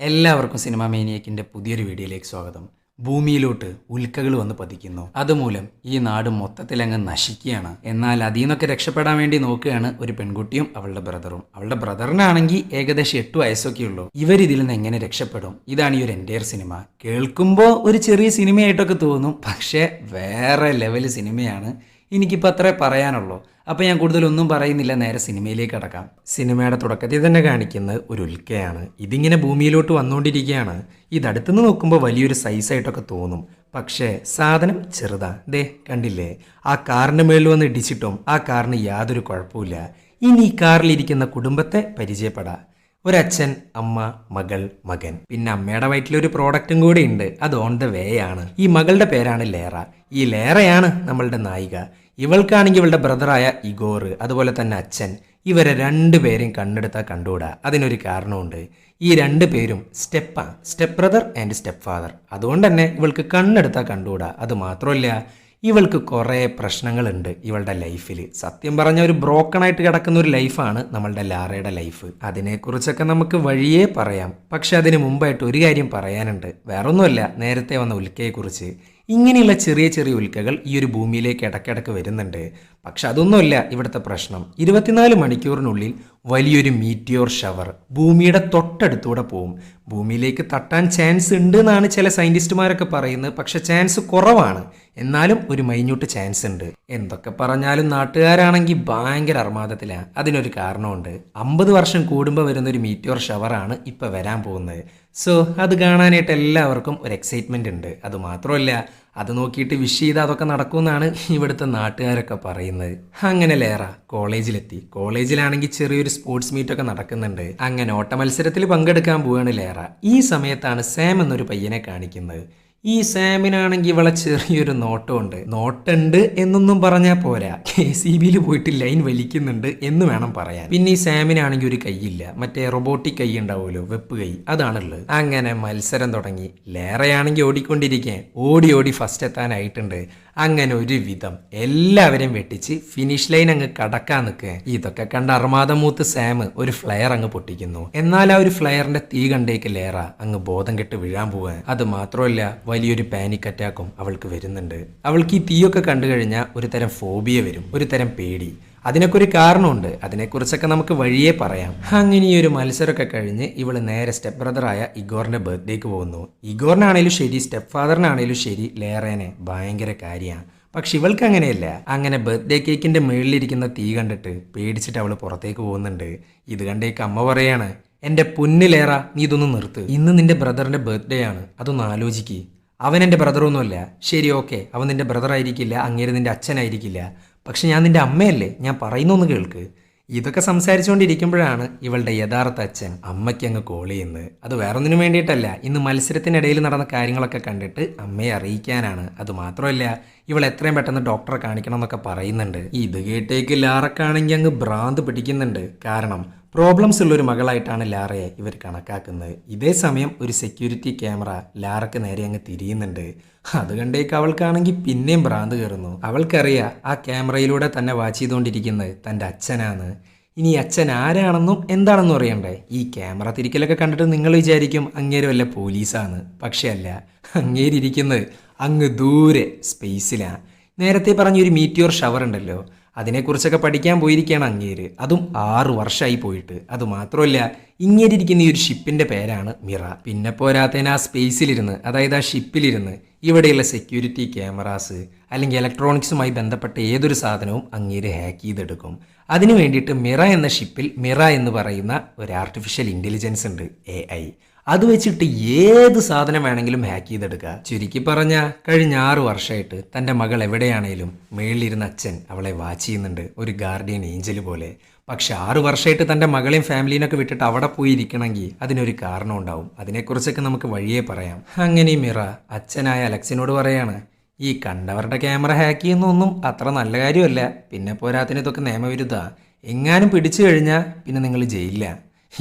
എല്ലാവർക്കും സിനിമ മേനിയക്കിന്റെ പുതിയൊരു വീഡിയോയിലേക്ക് സ്വാഗതം. ഭൂമിയിലോട്ട് ഉൽക്കകൾ വന്ന് പതിക്കുന്നു. അതുമൂലം ഈ നാട് മൊത്തത്തിൽ അങ്ങ് നശിക്കുകയാണ്. എന്നാൽ അതിൽ നിന്നൊക്കെ രക്ഷപ്പെടാൻ വേണ്ടി നോക്കുകയാണ് ഒരു പെൺകുട്ടിയും അവളുടെ ബ്രദറും. അവളുടെ ബ്രദറിനാണെങ്കിൽ ഏകദേശം എട്ട് വയസ്സൊക്കെ ഉള്ളൂ. ഇവർ ഇതിൽ നിന്ന് എങ്ങനെ രക്ഷപ്പെടും? ഇതാണ് ഈ ഒരു എന്റെ സിനിമ കേൾക്കുമ്പോൾ ഒരു ചെറിയ സിനിമയായിട്ടൊക്കെ തോന്നും. പക്ഷേ വേറെ ലെവൽ സിനിമയാണ് എനിക്കിപ്പോൾ അത്രേ പറയാനുള്ളൂ. അപ്പോൾ ഞാൻ കൂടുതലൊന്നും പറയുന്നില്ല നേരെ സിനിമയിലേക്ക് കടക്കാം. സിനിമയുടെ തുടക്കത്തിൽ തന്നെ കാണിക്കുന്ന ഒരു ഉൽക്കയാണ്. ഇതിങ്ങനെ ഭൂമിയിലോട്ട് വന്നുകൊണ്ടിരിക്കുകയാണ് ഇതടുത്തുനിന്ന് നോക്കുമ്പോൾ വലിയൊരു സൈസായിട്ടൊക്കെ തോന്നും. പക്ഷേ സാധനം ചെറുതാ. ദേ കണ്ടില്ലേ? ആ കാറിന്റെ മേളിൽ വന്ന് ഇടിച്ചിട്ടും ആ കാറിന് യാതൊരു കുഴപ്പമില്ല ഇനി ഈ കാറിലിരിക്കുന്ന കുടുംബത്തെ പരിചയപ്പെടാം. ഒരച്ഛൻ അമ്മ മകൾ മകൻ. പിന്നെ അമ്മയുടെ വയറ്റിലൊരു പ്രോഡക്റ്റും കൂടി ഉണ്ട്. അത് ഓൺ ദ വേ ആണ്. ഈ മകളുടെ പേരാണ് ലേറ. ഈ ലേറയാണ് നമ്മളുടെ നായിക. ഇവൾക്കാണെങ്കിൽ ഇവളുടെ ബ്രദറായ ഇഗോർ അതുപോലെ തന്നെ അച്ഛൻ ഇവരെ രണ്ടുപേരെയും കണ്ണെടുത്താൽ കണ്ടുകൂടാ. അതിനൊരു കാരണമുണ്ട് ഈ രണ്ട് പേരും സ്റ്റെപ്പാണ് step brother and step father അതുകൊണ്ട് തന്നെ ഇവൾക്ക് കണ്ണെടുത്താൽ കണ്ടുകൂടാ. അത് മാത്രമല്ല ഇവൾക്ക് കുറേ പ്രശ്നങ്ങളുണ്ട് ഇവളുടെ ലൈഫിൽ സത്യം പറഞ്ഞ ഒരു ബ്രോക്കൺ ആയിട്ട് കിടക്കുന്ന ഒരു ലൈഫാണ് നമ്മളുടെ ലാറയുടെ ലൈഫ് അതിനെക്കുറിച്ചൊക്കെ നമുക്ക് വഴിയേ പറയാം. പക്ഷെ അതിന് മുമ്പായിട്ട് ഒരു കാര്യം പറയാനുണ്ട്. വേറൊന്നുമല്ല നേരത്തെ വന്ന ഉൽക്കയെക്കുറിച്ച്. ഇങ്ങനെയുള്ള ചെറിയ ചെറിയ ഉൽക്കകൾ ഈ ഒരു ഭൂമിയിലേക്ക് ഇടയ്ക്കിടയ്ക്ക് വരുന്നുണ്ട്. പക്ഷെ അതൊന്നുമല്ല ഇവിടുത്തെ പ്രശ്നം. ഇരുപത്തിനാല് മണിക്കൂറിനുള്ളിൽ വലിയൊരു മീറ്റിയോർ ഷവർ ഭൂമിയുടെ തൊട്ടടുത്തൂടെ പോവും. ഭൂമിയിലേക്ക് തട്ടാൻ ചാൻസ് ഉണ്ട് എന്നാണ് ചില സയന്റിസ്റ്റുമാരൊക്കെ പറയുന്നത്. പക്ഷെ ചാൻസ് കുറവാണ്. എന്നാലും ഒരു മൈന്യൂട്ട് ചാൻസ് ഉണ്ട്. എന്തൊക്കെ പറഞ്ഞാലും നാട്ടുകാരാണെങ്കിൽ ഭയങ്കര അർമാദത്തിലാണ് അതിനൊരു കാരണമുണ്ട്. അമ്പത് വർഷം കൂടുമ്പോൾ വരുന്ന ഒരു മീറ്റിയോർ ഷവറാണ് ഇപ്പോൾ വരാൻ പോകുന്നത്. സോ അത് കാണാനായിട്ട് എല്ലാവർക്കും ഒരു എക്സൈറ്റ്മെന്റ് ഉണ്ട്. അത് മാത്രമല്ല അത് നോക്കിയിട്ട് വിഷ് ചെയ്ത് അതൊക്കെ നടക്കുമെന്നാണ് ഇവിടുത്തെ നാട്ടുകാരൊക്കെ പറയുന്നത്. അങ്ങനെ ലേറ കോളേജിലെത്തി. കോളേജിലാണെങ്കിൽ ചെറിയൊരു സ്പോർട്സ് മീറ്റ് ഒക്കെ നടക്കുന്നുണ്ട്. അങ്ങനെ ഓട്ട മത്സരത്തിൽ പങ്കെടുക്കാൻ പോവുകയാണ് ലേറ. ഈ സമയത്താണ് സാം എന്നൊരു പയ്യനെ കാണിക്കുന്നത്. ഈ സാമിനാണെങ്കിൽ ഇവളെ ചെറിയൊരു നോട്ടമുണ്ട്. നോട്ടുണ്ട് എന്നൊന്നും പറഞ്ഞാൽ പോരാ. കെ സി ബിയിൽ പോയിട്ട് ലൈൻ വലിക്കുന്നുണ്ട് എന്ന് വേണം പറയാൻ. പിന്നെ ഈ സാമിനാണെങ്കിൽ ഒരു കൈയില്ല. മറ്റേ റൊബോട്ടിക് കൈ ഉണ്ടാവുമല്ലോ വെപ്പ് കൈ. അതാണുള്ളത്. അങ്ങനെ മത്സരം തുടങ്ങി. ലേറെയാണെങ്കിൽ ഓടിക്കൊണ്ടിരിക്കാൻ ഓടി ഓടി ഫസ്റ്റ് എത്താനായിട്ടുണ്ട്. അങ്ങനെ ഒരു വിധം എല്ലാവരെയും വെട്ടിച്ച് ഫിനിഷ് ലൈൻ അങ്ങ് കടക്കാൻ നിൽക്കുക ഇതൊക്കെ കണ്ട അർമാദമൂത്ത് സാം ഒരു ഫ്ലയർ അങ്ങ് പൊട്ടിക്കുന്നു. എന്നാൽ ആ ഒരു ഫ്ലയറിന്റെ തീ കണ്ടേക്ക് ലേറ അങ്ങ് ബോധം കെട്ട് വീഴാൻ പോവാൻ അത് മാത്രമല്ല വലിയൊരു പാനിക് അറ്റാക്കും അവൾക്ക് വരുന്നുണ്ട്. അവൾക്ക് ഈ തീയൊക്കെ കണ്ടു കഴിഞ്ഞാൽ ഒരു തരം ഫോബിയ വരും. ഒരു തരം പേടി. അതിനൊക്കെ ഒരു കാരണമുണ്ട്. അതിനെക്കുറിച്ചൊക്കെ നമുക്ക് വഴിയേ പറയാം. അങ്ങനെ ഒരു മത്സരമൊക്കെ കഴിഞ്ഞ് ഇവൾ നേരെ സ്റ്റെപ്പ് ബ്രദറായ ഇഗോറിന്റെ ബർത്ത്ഡേക്ക് പോകുന്നു. ഇഗോറിനാണേലും ശരി സ്റ്റെപ്പ് ഫാദറിനാണേലും ശരി ലേറേനെ ഭയങ്കര കാര്യമാണ് പക്ഷെ ഇവൾക്ക് അങ്ങനെയല്ല. അങ്ങനെ ബർത്ത്ഡേ കേക്കിന്റെ മുകളിലിരിക്കുന്ന തീ കണ്ടിട്ട് പേടിച്ചിട്ട് അവൾ പുറത്തേക്ക് പോകുന്നുണ്ട്. ഇത് കണ്ടേക്ക് അമ്മ പറയാണ് എന്റെ പൊന്നിലേറ നീ ഇതൊന്ന് നിർത്ത്. ഇന്ന് നിന്റെ ബ്രദറിന്റെ ബർത്ത്ഡേ ആണ്. അതൊന്ന് ആലോചിക്ക്. അവൻ എന്റെ ബ്രദറൊന്നുമല്ല ശരി ഓക്കെ അവൻ നിന്റെ ബ്രദർ ആയിരിക്കില്ല അങ്ങേര് നിന്റെ അച്ഛനായിരിക്കില്ല. പക്ഷെ ഞാൻ നിന്റെ അമ്മയല്ലേ? ഞാൻ പറയുന്നൊന്ന് കേൾക്ക്. ഇതൊക്കെ സംസാരിച്ചുകൊണ്ടിരിക്കുമ്പോഴാണ് ഇവളുടെ യഥാർത്ഥ അച്ഛൻ അമ്മയ്ക്ക് അങ്ങ് കോൾ ചെയ്യുന്നത്. അത് വേറൊന്നിനും വേണ്ടിയിട്ടല്ല. ഇന്ന് മത്സരത്തിനിടയിൽ നടന്ന കാര്യങ്ങളൊക്കെ കണ്ടിട്ട് അമ്മയെ അറിയിക്കാനാണ്. അത് മാത്രമല്ല ഇവൾ എത്രയും പെട്ടെന്ന് ഡോക്ടറെ കാണിക്കണം എന്നൊക്കെ പറയുന്നുണ്ട്. ഇത് കേട്ടേക്ക് ലാറക്കാണെങ്കിൽ അങ്ങ് ഭ്രാന്ത് പിടിക്കുന്നുണ്ട്. കാരണം പ്രോബ്ലംസ് ഉള്ളൊരു മകളായിട്ടാണ് ലാറയെ ഇവർ കണക്കാക്കുന്നത്. ഇതേ സമയം ഒരു സെക്യൂരിറ്റി ക്യാമറ ലാറക്ക് നേരെ അങ്ങ് തിരിയുന്നുണ്ട്. അത് കണ്ടേക്ക് അവൾക്കാണെങ്കിൽ പിന്നെയും ഭ്രാന്ത് കയറുന്നു. അവൾക്കറിയാം ആ ക്യാമറയിലൂടെ തന്നെ വാച്ച് ചെയ്തുകൊണ്ടിരിക്കുന്നത് തന്റെ അച്ഛനാണ്. ഇനി അച്ഛൻ ആരാണെന്നും എന്താണെന്നും അറിയണ്ടേ? ഈ ക്യാമറ തിരിക്കലൊക്കെ കണ്ടിട്ട് നിങ്ങൾ വിചാരിക്കും അങ്ങേര് വല്ല പോലീസാണ്. പക്ഷേ അല്ല അങ്ങേരിയിരിക്കുന്നത് അങ്ങ് ദൂരെ സ്പേസിലാണ് നേരത്തെ പറഞ്ഞ ഒരു മീറ്റിയോർ ഷവർ ഉണ്ടല്ലോ അതിനെക്കുറിച്ചൊക്കെ പഠിക്കാൻ പോയിരിക്കുകയാണ് അങ്ങേര്. അതും ആറു വർഷമായി പോയിട്ട്. അത് മാത്രമല്ല ഇങ്ങേരിയിരിക്കുന്ന ഈ ഒരു ഷിപ്പിന്റെ പേരാണ് മിറ. പിന്നെ പോരാത്തേന് ആ സ്പേസിലിരുന്ന് അതായത് ആ ഷിപ്പിലിരുന്ന് ഇവിടെയുള്ള സെക്യൂരിറ്റി ക്യാമറാസ് അല്ലെങ്കിൽ ഇലക്ട്രോണിക്സുമായി ബന്ധപ്പെട്ട ഏതൊരു സാധനവും അങ്ങേര് ഹാക്ക് ചെയ്തെടുക്കും. അതിനു വേണ്ടിയിട്ട് മിറ എന്ന ഷിപ്പിൽ മിറ എന്ന് പറയുന്ന ഒരു ആർട്ടിഫിഷ്യൽ ഇന്റലിജൻസ് ഉണ്ട് എ ഐ അത് വെച്ചിട്ട് ഏത് സാധനം വേണമെങ്കിലും ഹാക്ക് ചെയ്തെടുക്കുക. ചുരുക്കി പറഞ്ഞ കഴിഞ്ഞ ആറു വർഷമായിട്ട് തന്റെ മകൾ എവിടെയാണേലും മേളിലിരുന്ന അച്ഛൻ അവളെ വാച്ച് ചെയ്യുന്നുണ്ട്. ഒരു ഗാർഡിയൻ ഏഞ്ചൽ പോലെ. പക്ഷെ ആറു വർഷമായിട്ട് തന്റെ മകളെയും ഫാമിലീനൊക്കെ വിട്ടിട്ട് അവിടെ പോയി ഇരിക്കണമെങ്കിൽ അതിനൊരു കാരണം ഉണ്ടാവും. അതിനെക്കുറിച്ചൊക്കെ നമുക്ക് വഴിയേ പറയാം. അങ്ങനെ മിറ അച്ഛനായ അലക്സിനോട് പറയാണ് ഈ കണ്ടവരുടെ ക്യാമറ ഹാക്ക് ചെയ്യുന്നൊന്നും അത്ര നല്ല കാര്യമല്ല. പിന്നെ പോരാത്തിന് ഇതൊക്കെ നിയമവിരുദ്ധ. എങ്ങാനും പിടിച്ചു കഴിഞ്ഞാൽ പിന്നെ നിങ്ങൾ ജയിലില്ല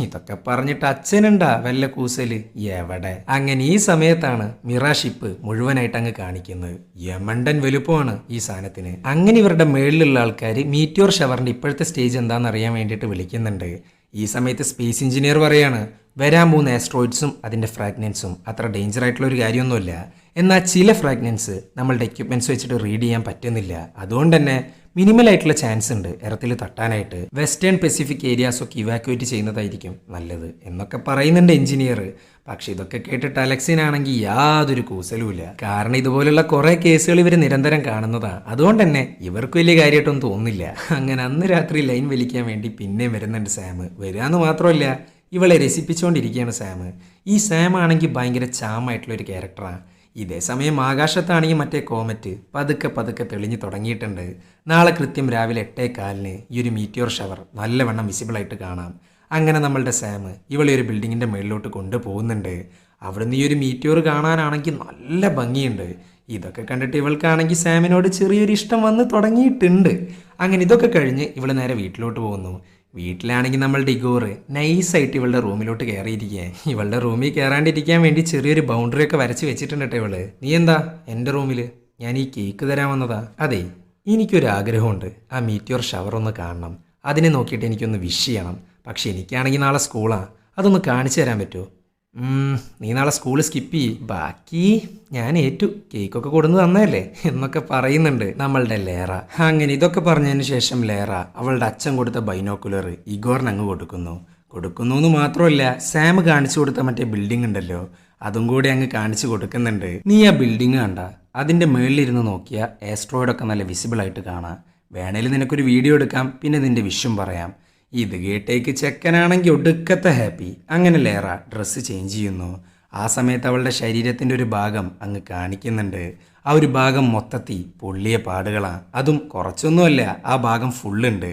ഇതൊക്കെ പറഞ്ഞിട്ട് അച്ഛനുണ്ടാ വല്ല കൂസൽ? എവിടെ? അങ്ങനെ ഈ സമയത്താണ് മിറാഷിപ്പ് മുഴുവനായിട്ട് അങ്ങ് കാണിക്കുന്നത്. യമണ്ടൻ വലുപ്പമാണ് ഈ സാധനത്തിന്. അങ്ങനെ ഇവരുടെ മേളിലുള്ള ആൾക്കാർ മീറ്റിയോർ ഷവറിന്റെ ഇപ്പോഴത്തെ സ്റ്റേജ് എന്താണെന്ന് അറിയാൻ വേണ്ടിയിട്ട് വിളിക്കുന്നുണ്ട്. ഈ സമയത്ത് സ്പേസ് എഞ്ചിനീയർ പറയാണ് വരാൻ പോകുന്ന ആസ്ട്രോയിഡ്സും അതിന്റെ ഫ്രാഗ്നൻസും അത്ര ഡേഞ്ചർ ആയിട്ടുള്ള ഒരു കാര്യമൊന്നുമില്ല. എന്നാൽ ചില ഫ്രാഗ്നൻസ് നമ്മളുടെ എക്യുപ്മെന്റ്സ് വെച്ചിട്ട് റീഡ് ചെയ്യാൻ പറ്റുന്നില്ല. അതുകൊണ്ട് തന്നെ മിനിമൽ ആയിട്ടുള്ള ചാൻസ് ഉണ്ട്. എറത്തിൽ തട്ടാനായിട്ട് വെസ്റ്റേൺ പെസിഫിക് ഏരിയാസ് ഒക്കെ ഇവാക്യുവേറ്റ് ചെയ്യുന്നതായിരിക്കും നല്ലത് എന്നൊക്കെ പറയുന്നുണ്ട് എഞ്ചിനീയർ പക്ഷെ ഇതൊക്കെ കേട്ടിട്ട് അലക്സിനാണെങ്കിൽ യാതൊരു കൂസലുമില്ല കാരണം ഇതുപോലുള്ള കുറെ കേസുകൾ ഇവർ നിരന്തരം കാണുന്നതാണ് അതുകൊണ്ട് തന്നെ ഇവർക്ക് വലിയ കാര്യമായിട്ടൊന്നും തോന്നുന്നില്ല. അങ്ങനെ അന്ന് രാത്രി ലൈൻ വലിക്കാൻ വേണ്ടി പിന്നെയും വരുന്നുണ്ട് സാം വരികയെന്ന് മാത്രമല്ല ഇവളെ രസിപ്പിച്ചുകൊണ്ടിരിക്കുകയാണ് സാം ഈ സാം ആണെങ്കിൽ ഭയങ്കര ചാമായിട്ടുള്ള ഒരു ക്യാരക്ടറാണ് ഇതേ സമയം ഈ മറ്റേ കോമറ്റ് പതുക്കെ പതുക്കെ തെളിഞ്ഞു തുടങ്ങിയിട്ടുണ്ട്. നാളെ കൃത്യം രാവിലെ എട്ടേ കാലിന് ഈ ഒരു മീറ്റിയോർ ഷവർ നല്ലവണ്ണം വിസിബിളായിട്ട് കാണാം. അങ്ങനെ നമ്മളുടെ സാം ഇവളെ ഒരു ബിൽഡിങ്ങിന്റെ മുകളിലോട്ട് കൊണ്ടുപോകുന്നുണ്ട്. അവിടുന്ന് ഈ ഒരു മീറ്റിയോർ കാണാനാണെങ്കിൽ നല്ല ഭംഗിയുണ്ട്. ഇതൊക്കെ കണ്ടിട്ട് ഇവൾക്കാണെങ്കിൽ സാമിനോട് ചെറിയൊരു ഇഷ്ടം വന്ന് തുടങ്ങിയിട്ടുണ്ട്. അങ്ങനെ ഇതൊക്കെ കഴിഞ്ഞ് ഇവൾ നേരെ വീട്ടിലോട്ട് പോകുന്നു. വീട്ടിലാണെങ്കിൽ നമ്മൾ ഡിഗോർ. നൈസായിട്ട് ഇവളുടെ റൂമിലോട്ട് കയറിയിരിക്കുക ഇവളുടെ റൂമിൽ കയറാണ്ടിരിക്കാൻ വേണ്ടി ചെറിയൊരു ബൗണ്ടറി ഒക്കെ വരച്ച് വെച്ചിട്ടുണ്ട് ഇവൾ. നീ എന്താ? എന്റെ റൂമിൽ ഞാൻ ഈ കേക്ക് തരാൻ വന്നതാ. അതെ എനിക്കൊരു ആഗ്രഹമുണ്ട്. ആ മീറ്റിയോർ ഷവർ ഒന്ന് കാണണം. അതിനെ നോക്കിയിട്ട് എനിക്കൊന്ന് വിഷ് ചെയ്യണം. പക്ഷെ എനിക്കാണെങ്കിൽ നാളെ സ്കൂളാണ് അതൊന്ന് കാണിച്ചു തരാൻ പറ്റുമോ? നീ നാളെ സ്കൂൾ സ്കിപ്പ് ചെയ്യ്. ബാക്കി ഞാൻ ഏറ്റു. കേക്കൊക്കെ കൊടുന്ന് തന്നതല്ലേ? എന്നൊക്കെ പറയുന്നുണ്ട് നമ്മളുടെ ലേറ. അങ്ങനെ ഇതൊക്കെ പറഞ്ഞതിന് ശേഷം ലേറ അവളുടെ അച്ഛൻ കൊടുത്ത ബൈനോക്കുലർ ഇഗോറിന് അങ്ങ് കൊടുക്കുന്നു. കൊടുക്കുന്നു എന്ന് മാത്രമല്ല സാം കാണിച്ചു കൊടുത്ത മറ്റേ ബിൽഡിംഗ് ഉണ്ടല്ലോ അതും കൂടി അങ്ങ് കാണിച്ചു കൊടുക്കുന്നുണ്ട്. നീ ആ ബിൽഡിംഗ് കണ്ട. അതിന്റെ മേളിലിരുന്ന് നോക്കിയാൽ ആസ്ട്രോയിഡൊക്കെ നല്ല വിസിബിൾ ആയിട്ട് കാണാം. വേണേൽ നിനക്കൊരു വീഡിയോ എടുക്കാം പിന്നെ നിന്റെ വിഷും പറയാം. ഇത് കേട്ടേക്ക് ചെക്കനാണെങ്കിൽ ഒടുക്കത്തെ ഹാപ്പി അങ്ങനെ ലേറ ഡ്രസ്സ് ചേഞ്ച് ചെയ്യുന്നു. ആ സമയത്ത് അവളുടെ ശരീരത്തിന്റെ ഒരു ഭാഗം അങ്ങ് കാണിക്കുന്നുണ്ട്. ആ ഒരു ഭാഗം മൊത്തത്തിൽ പൊള്ളിയ പാടുകളാണ് അതും കുറച്ചൊന്നുമല്ല ആ ഭാഗം ഫുള്ളുണ്ട്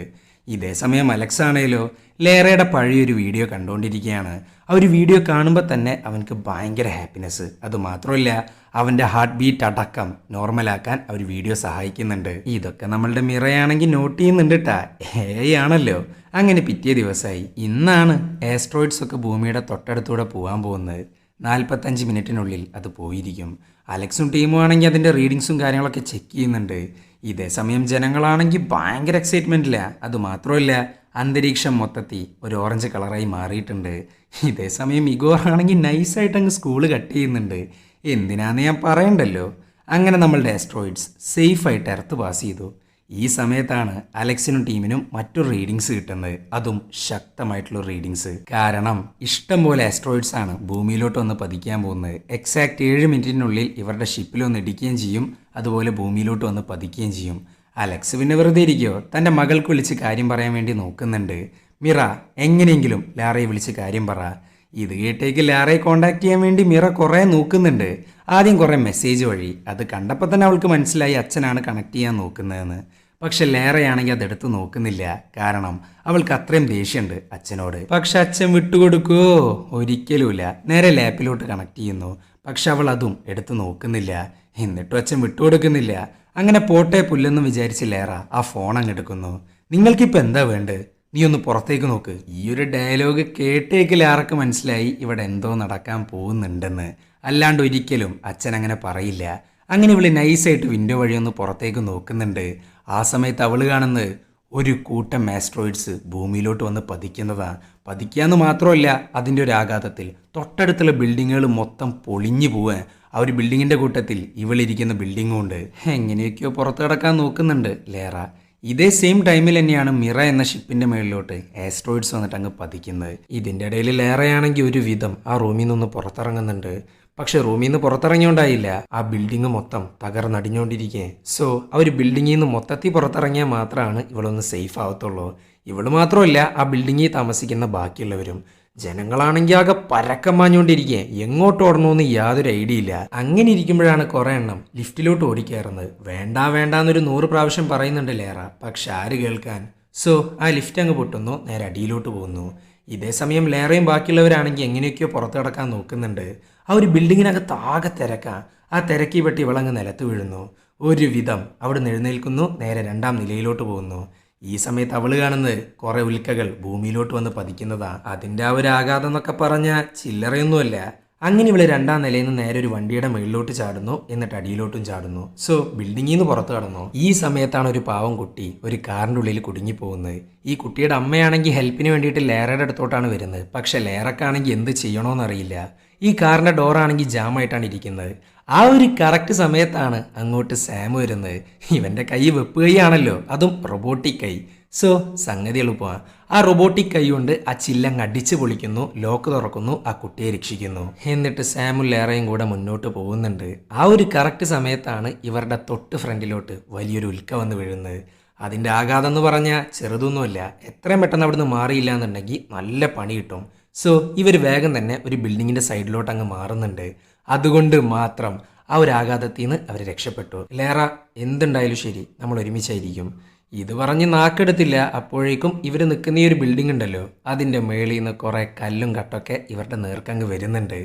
ഇതേ സമയം അലക്സ് ആണേലോ ലേറയുടെ പഴയൊരു വീഡിയോ കണ്ടുകൊണ്ടിരിക്കുകയാണ് ആ ഒരു വീഡിയോ കാണുമ്പോൾ തന്നെ അവനക്ക് ഭയങ്കര ഹാപ്പിനെസ് അത് മാത്രമല്ല അവന്റെ ഹാർട്ട് ബീറ്റ് അടക്കം നോർമലാക്കാൻ ആ ഒരു വീഡിയോ സഹായിക്കുന്നുണ്ട്. ഇതൊക്കെ നമ്മളുടെ മിറയാണെങ്കിൽ നോട്ട് ചെയ്യുന്നുണ്ട് കേട്ടാ ഏ ആണല്ലോ. അങ്ങനെ പിറ്റേ ദിവസമായി ഇന്നാണ് ആസ്ട്രോയിഡ്സ് ഒക്കെ ഭൂമിയുടെ തൊട്ടടുത്തൂടെ പോകാൻ പോകുന്നത്. നാൽപ്പത്തഞ്ച് മിനിറ്റിനുള്ളിൽ അത് പോയിരിക്കും. അലക്സും ടീമും ആണെങ്കിൽ അതിന്റെ റീഡിങ്സും കാര്യങ്ങളൊക്കെ ചെക്ക് ചെയ്യുന്നുണ്ട്. ഇതേ സമയം ജനങ്ങളാണെങ്കിൽ ഭയങ്കര എക്സൈറ്റ്മെന്റിലാണ് അത് മാത്രമല്ല അന്തരീക്ഷം മൊത്തത്തിൽ ഒരു ഓറഞ്ച് കളറായി മാറിയിട്ടുണ്ട്. ഇതേ സമയം ഇഗോർ ആണെങ്കിൽ നൈസായിട്ട് അങ്ങ് സ്കൂൾ കട്ട് ചെയ്യുന്നുണ്ട്. എന്തിനാന്ന് ഞാൻ പറയണ്ടല്ലോ? അങ്ങനെ നമ്മളുടെ ആസ്ട്രോയിഡ്സ് സേഫായിട്ട് എർത്ത് പാസ് ചെയ്തു. ഈ സമയത്താണ് അലക്സിനും ടീമിനും മറ്റു റീഡിങ്സ് കിട്ടുന്നത്. അതും ശക്തമായിട്ടുള്ള റീഡിങ്സ് കാരണം ഇഷ്ടം പോലെ ആസ്ട്രോയിഡ്സ് ആണ് ഭൂമിയിലോട്ട് വന്ന് പതിക്കാൻ പോകുന്നത്. എക്സാക്ട് ഏഴ് മിനിറ്റിനുള്ളിൽ ഇവരുടെ ഷിപ്പിൽ ഒന്ന് ഇടിക്കുകയും ചെയ്യും. അതുപോലെ ഭൂമിയിലോട്ട് വന്ന് പതിക്കുകയും ചെയ്യും. അലക്സ് പിന്നെ വെറുതെ ഇരിക്കുകയോ തന്റെ മകൾക്ക് വിളിച്ച് കാര്യം പറയാൻ വേണ്ടി നോക്കുന്നുണ്ട്. മിറ എങ്ങനെയെങ്കിലും ലാറയെ വിളിച്ച് കാര്യം പറ. ഇത് കേട്ടേക്ക് ലാറയെ കോണ്ടാക്ട് ചെയ്യാൻ വേണ്ടി മിറ കുറേ നോക്കുന്നുണ്ട്. ആദ്യം കുറേ മെസ്സേജ് വഴി. അത് കണ്ടപ്പോൾ തന്നെ അവൾക്ക് മനസ്സിലായി അച്ഛനാണ് കണക്ട് ചെയ്യാൻ നോക്കുന്നതെന്ന്. പക്ഷെ ലേറയാണെങ്കിൽ അതെടുത്ത് നോക്കുന്നില്ല. കാരണം അവൾക്ക് അത്രയും ദേഷ്യമുണ്ട് അച്ഛനോട്. പക്ഷെ അച്ഛൻ വിട്ടുകൊടുക്കുവോ? ഒരിക്കലുമില്ല. നേരെ ലാപ്പിലോട്ട് കണക്ട് ചെയ്യുന്നു. പക്ഷെ അവൾ അതും എടുത്ത് നോക്കുന്നില്ല. എന്നിട്ടും അച്ഛൻ വിട്ടുകൊടുക്കുന്നില്ല. അങ്ങനെ പോട്ടെ പുല്ലെന്ന് വിചാരിച്ച് ലേറ ആ ഫോൺ അങ്ങ് എടുക്കുന്നു. നിങ്ങൾക്കിപ്പോൾ എന്താ വേണ്ടത് നീ ഒന്ന് പുറത്തേക്ക് നോക്ക്. ഈ ഒരു ഡയലോഗ് കേട്ടേക്ക് ലേറക്ക് മനസ്സിലായി ഇവിടെ എന്തോ നടക്കാൻ പോകുന്നുണ്ടെന്ന്. അല്ലാണ്ട് ഒരിക്കലും അച്ഛൻ അങ്ങനെ പറയില്ല. അങ്ങനെ ഇവൾ നൈസായിട്ട് വിൻഡോ വഴി ഒന്ന് പുറത്തേക്ക് നോക്കുന്നുണ്ട്. ആ സമയത്ത് അവൾ കാണുന്നത് ഒരു കൂട്ടം മാസ്ട്രോയിഡ്സ് ഭൂമിയിലോട്ട് വന്ന് പതിക്കുന്നതാണ് പതിക്കാന്ന് മാത്രമല്ല അതിന്റെ ഒരു ആഘാതത്തിൽ തൊട്ടടുത്തുള്ള ബിൽഡിങ്ങുകൾ മൊത്തം പൊളിഞ്ഞു പോവാൻ ആ ഒരു ബിൽഡിങ്ങിന്റെ കൂട്ടത്തിൽ ഇവളിരിക്കുന്ന ബിൽഡിങ്ങും ഉണ്ട് എങ്ങനെയൊക്കെയോ പുറത്ത് കിടക്കാൻ നോക്കുന്നുണ്ട് ലേറ. ഇതേ സെയിം ടൈമിൽ തന്നെയാണ് മിറ എന്ന ഷിപ്പിന്റെ മേളിലോട്ട് ആസ്ട്രോയിഡ്സ് വന്നിട്ട് അങ്ങ് പതിക്കുന്നത്. ഇതിന്റെ ഇടയിൽ ലേറയാണെങ്കിൽ ഒരു വിധം ആ റൂമിൽ നിന്ന് പുറത്തിറങ്ങുന്നുണ്ട്. പക്ഷെ റൂമിൽ നിന്ന് പുറത്തിറങ്ങിയോണ്ടായില്ല. ആ ബിൽഡിംഗ് മൊത്തം തകർന്നടിഞ്ഞുകൊണ്ടിരിക്കേ. സോ ആ ഒരു ബിൽഡിങ്ങിൽ നിന്ന് മൊത്തത്തിൽ പുറത്തിറങ്ങിയാൽ മാത്രമാണ് ഇവളൊന്ന് സേഫ് ആവത്തുള്ളൂ. ഇവൾ മാത്രമല്ല ആ ബിൽഡിങ്ങിൽ താമസിക്കുന്ന ബാക്കിയുള്ളവരും. ജനങ്ങളാണെങ്കിൽ ആകെ പരക്കം മാഞ്ഞുകൊണ്ടിരിക്കുക എങ്ങോട്ട് ഓടണമെന്ന് യാതൊരു ഐഡിയ ഇല്ല. അങ്ങനെ ഇരിക്കുമ്പോഴാണ് കുറെ എണ്ണം ലിഫ്റ്റിലോട്ട് ഓടിക്കയറുന്നത് വേണ്ട വേണ്ട എന്നൊരു നൂറ് പ്രാവശ്യം പറയുന്നുണ്ട് ലേറ. പക്ഷെ ആര് കേൾക്കാൻ? സോ ആ ലിഫ്റ്റ് അങ്ങ് പൊട്ടുന്നു. നേരെ അടിയിലോട്ട് പോകുന്നു. ഇതേ സമയം ലേറയും ബാക്കിയുള്ളവരാണെങ്കിൽ എങ്ങനെയൊക്കെയോ പുറത്ത് കിടക്കാൻ നോക്കുന്നുണ്ട്. ആ ഒരു ബിൽഡിങ്ങിനകത്ത് ആകെ തിരക്കാം. ആ തിരക്കി പെട്ടി ഇവളങ്ങ് നിലത്ത് വീഴുന്നു. ഒരു വിധം അവിടെ എഴുന്നേൽക്കുന്നു. നേരെ രണ്ടാം നിലയിലോട്ട് പോകുന്നു. ഈ സമയത്ത് അവൾ കാണുന്നത് കുറേ ഉൽക്കകൾ ഭൂമിയിലോട്ട് വന്ന് പതിക്കുന്നതാ അതിന്റെ ആ ഒരു ആഘാതം എന്നൊക്കെ പറഞ്ഞാൽ ചില്ലറയൊന്നുമല്ല. അങ്ങനെ ഇവൾ രണ്ടാം നിലയിൽ നിന്ന് നേരെ ഒരു വണ്ടിയുടെ മുകളിലോട്ട് ചാടുന്നു എന്നിട്ട് അടിയിലോട്ടും ചാടുന്നു. സോ ബിൽഡിങ്ങിൽ നിന്ന് പുറത്ത് കടന്നു. ഈ സമയത്താണ് ഒരു പാവം കുട്ടി ഒരു കാറിന്റെ ഉള്ളിൽ കുടുങ്ങി പോകുന്നത്. ഈ കുട്ടിയുടെ അമ്മയാണെങ്കിൽ ഹെൽപ്പിന് വേണ്ടിയിട്ട് ലേറയുടെ അടുത്തോട്ടാണ് വരുന്നത്. പക്ഷെ ലേറക്കാണെങ്കിൽ എന്ത് ചെയ്യണോന്നറിയില്ല. ഈ കാറിന്റെ ഡോറാണെങ്കിൽ ജാമായിട്ടാണ് ഇരിക്കുന്നത്. ആ ഒരു കറക്റ്റ് സമയത്താണ് അങ്ങോട്ട് സാം വരുന്നത്. ഇവന്റെ കൈ വെപ്പ് കൈയാണല്ലോ അതും റൊബോട്ടിക് കൈ. സോ സംഗതി എളുപ്പമാണ് ആ റൊബോട്ടിക് കൈ കൊണ്ട് ആ ചില്ലങ്ങ് അടിച്ചു പൊളിക്കുന്നു ലോക്ക് തുറക്കുന്നു ആ കുട്ടിയെ രക്ഷിക്കുന്നു. എന്നിട്ട് സാമും ലേറയും കൂടെ മുന്നോട്ട് പോകുന്നുണ്ട്. ആ ഒരു കറക്റ്റ് സമയത്താണ് ഇവരുടെ തൊട്ട് ഫ്രണ്ടിലോട്ട് വലിയൊരു ഉൽക്ക വന്ന് വീഴുന്നത്. അതിന്റെ ആഘാതം എന്ന് പറഞ്ഞാൽ ചെറുതൊന്നുമില്ല എത്രയും പെട്ടെന്ന് അവിടുന്ന് മാറിയില്ല എന്നുണ്ടെങ്കിൽ നല്ല പണി കിട്ടും. സോ ഇവർ വേഗം തന്നെ ഒരു ബിൽഡിങ്ങിന്റെ സൈഡിലോട്ട് അങ്ങ് മാറുന്നുണ്ട്. അതുകൊണ്ട് മാത്രം ആ ഒരു ആഘാതത്തിൽ നിന്ന് അവർ രക്ഷപ്പെട്ടു. ലേറ എന്തുണ്ടായാലും ശരി നമ്മൾ ഒരുമിച്ചായിരിക്കും. ഇത് പറഞ്ഞ് നാക്കെടുത്തില്ല അപ്പോഴേക്കും ഇവർ നിൽക്കുന്ന ഈ ഒരു ബിൽഡിംഗ് ഉണ്ടല്ലോ അതിന്റെ മേളിൽ നിന്ന് കുറേ കല്ലും കട്ടൊക്കെ ഇവരുടെ നേർക്കങ്ങ് വരുന്നുണ്ട്.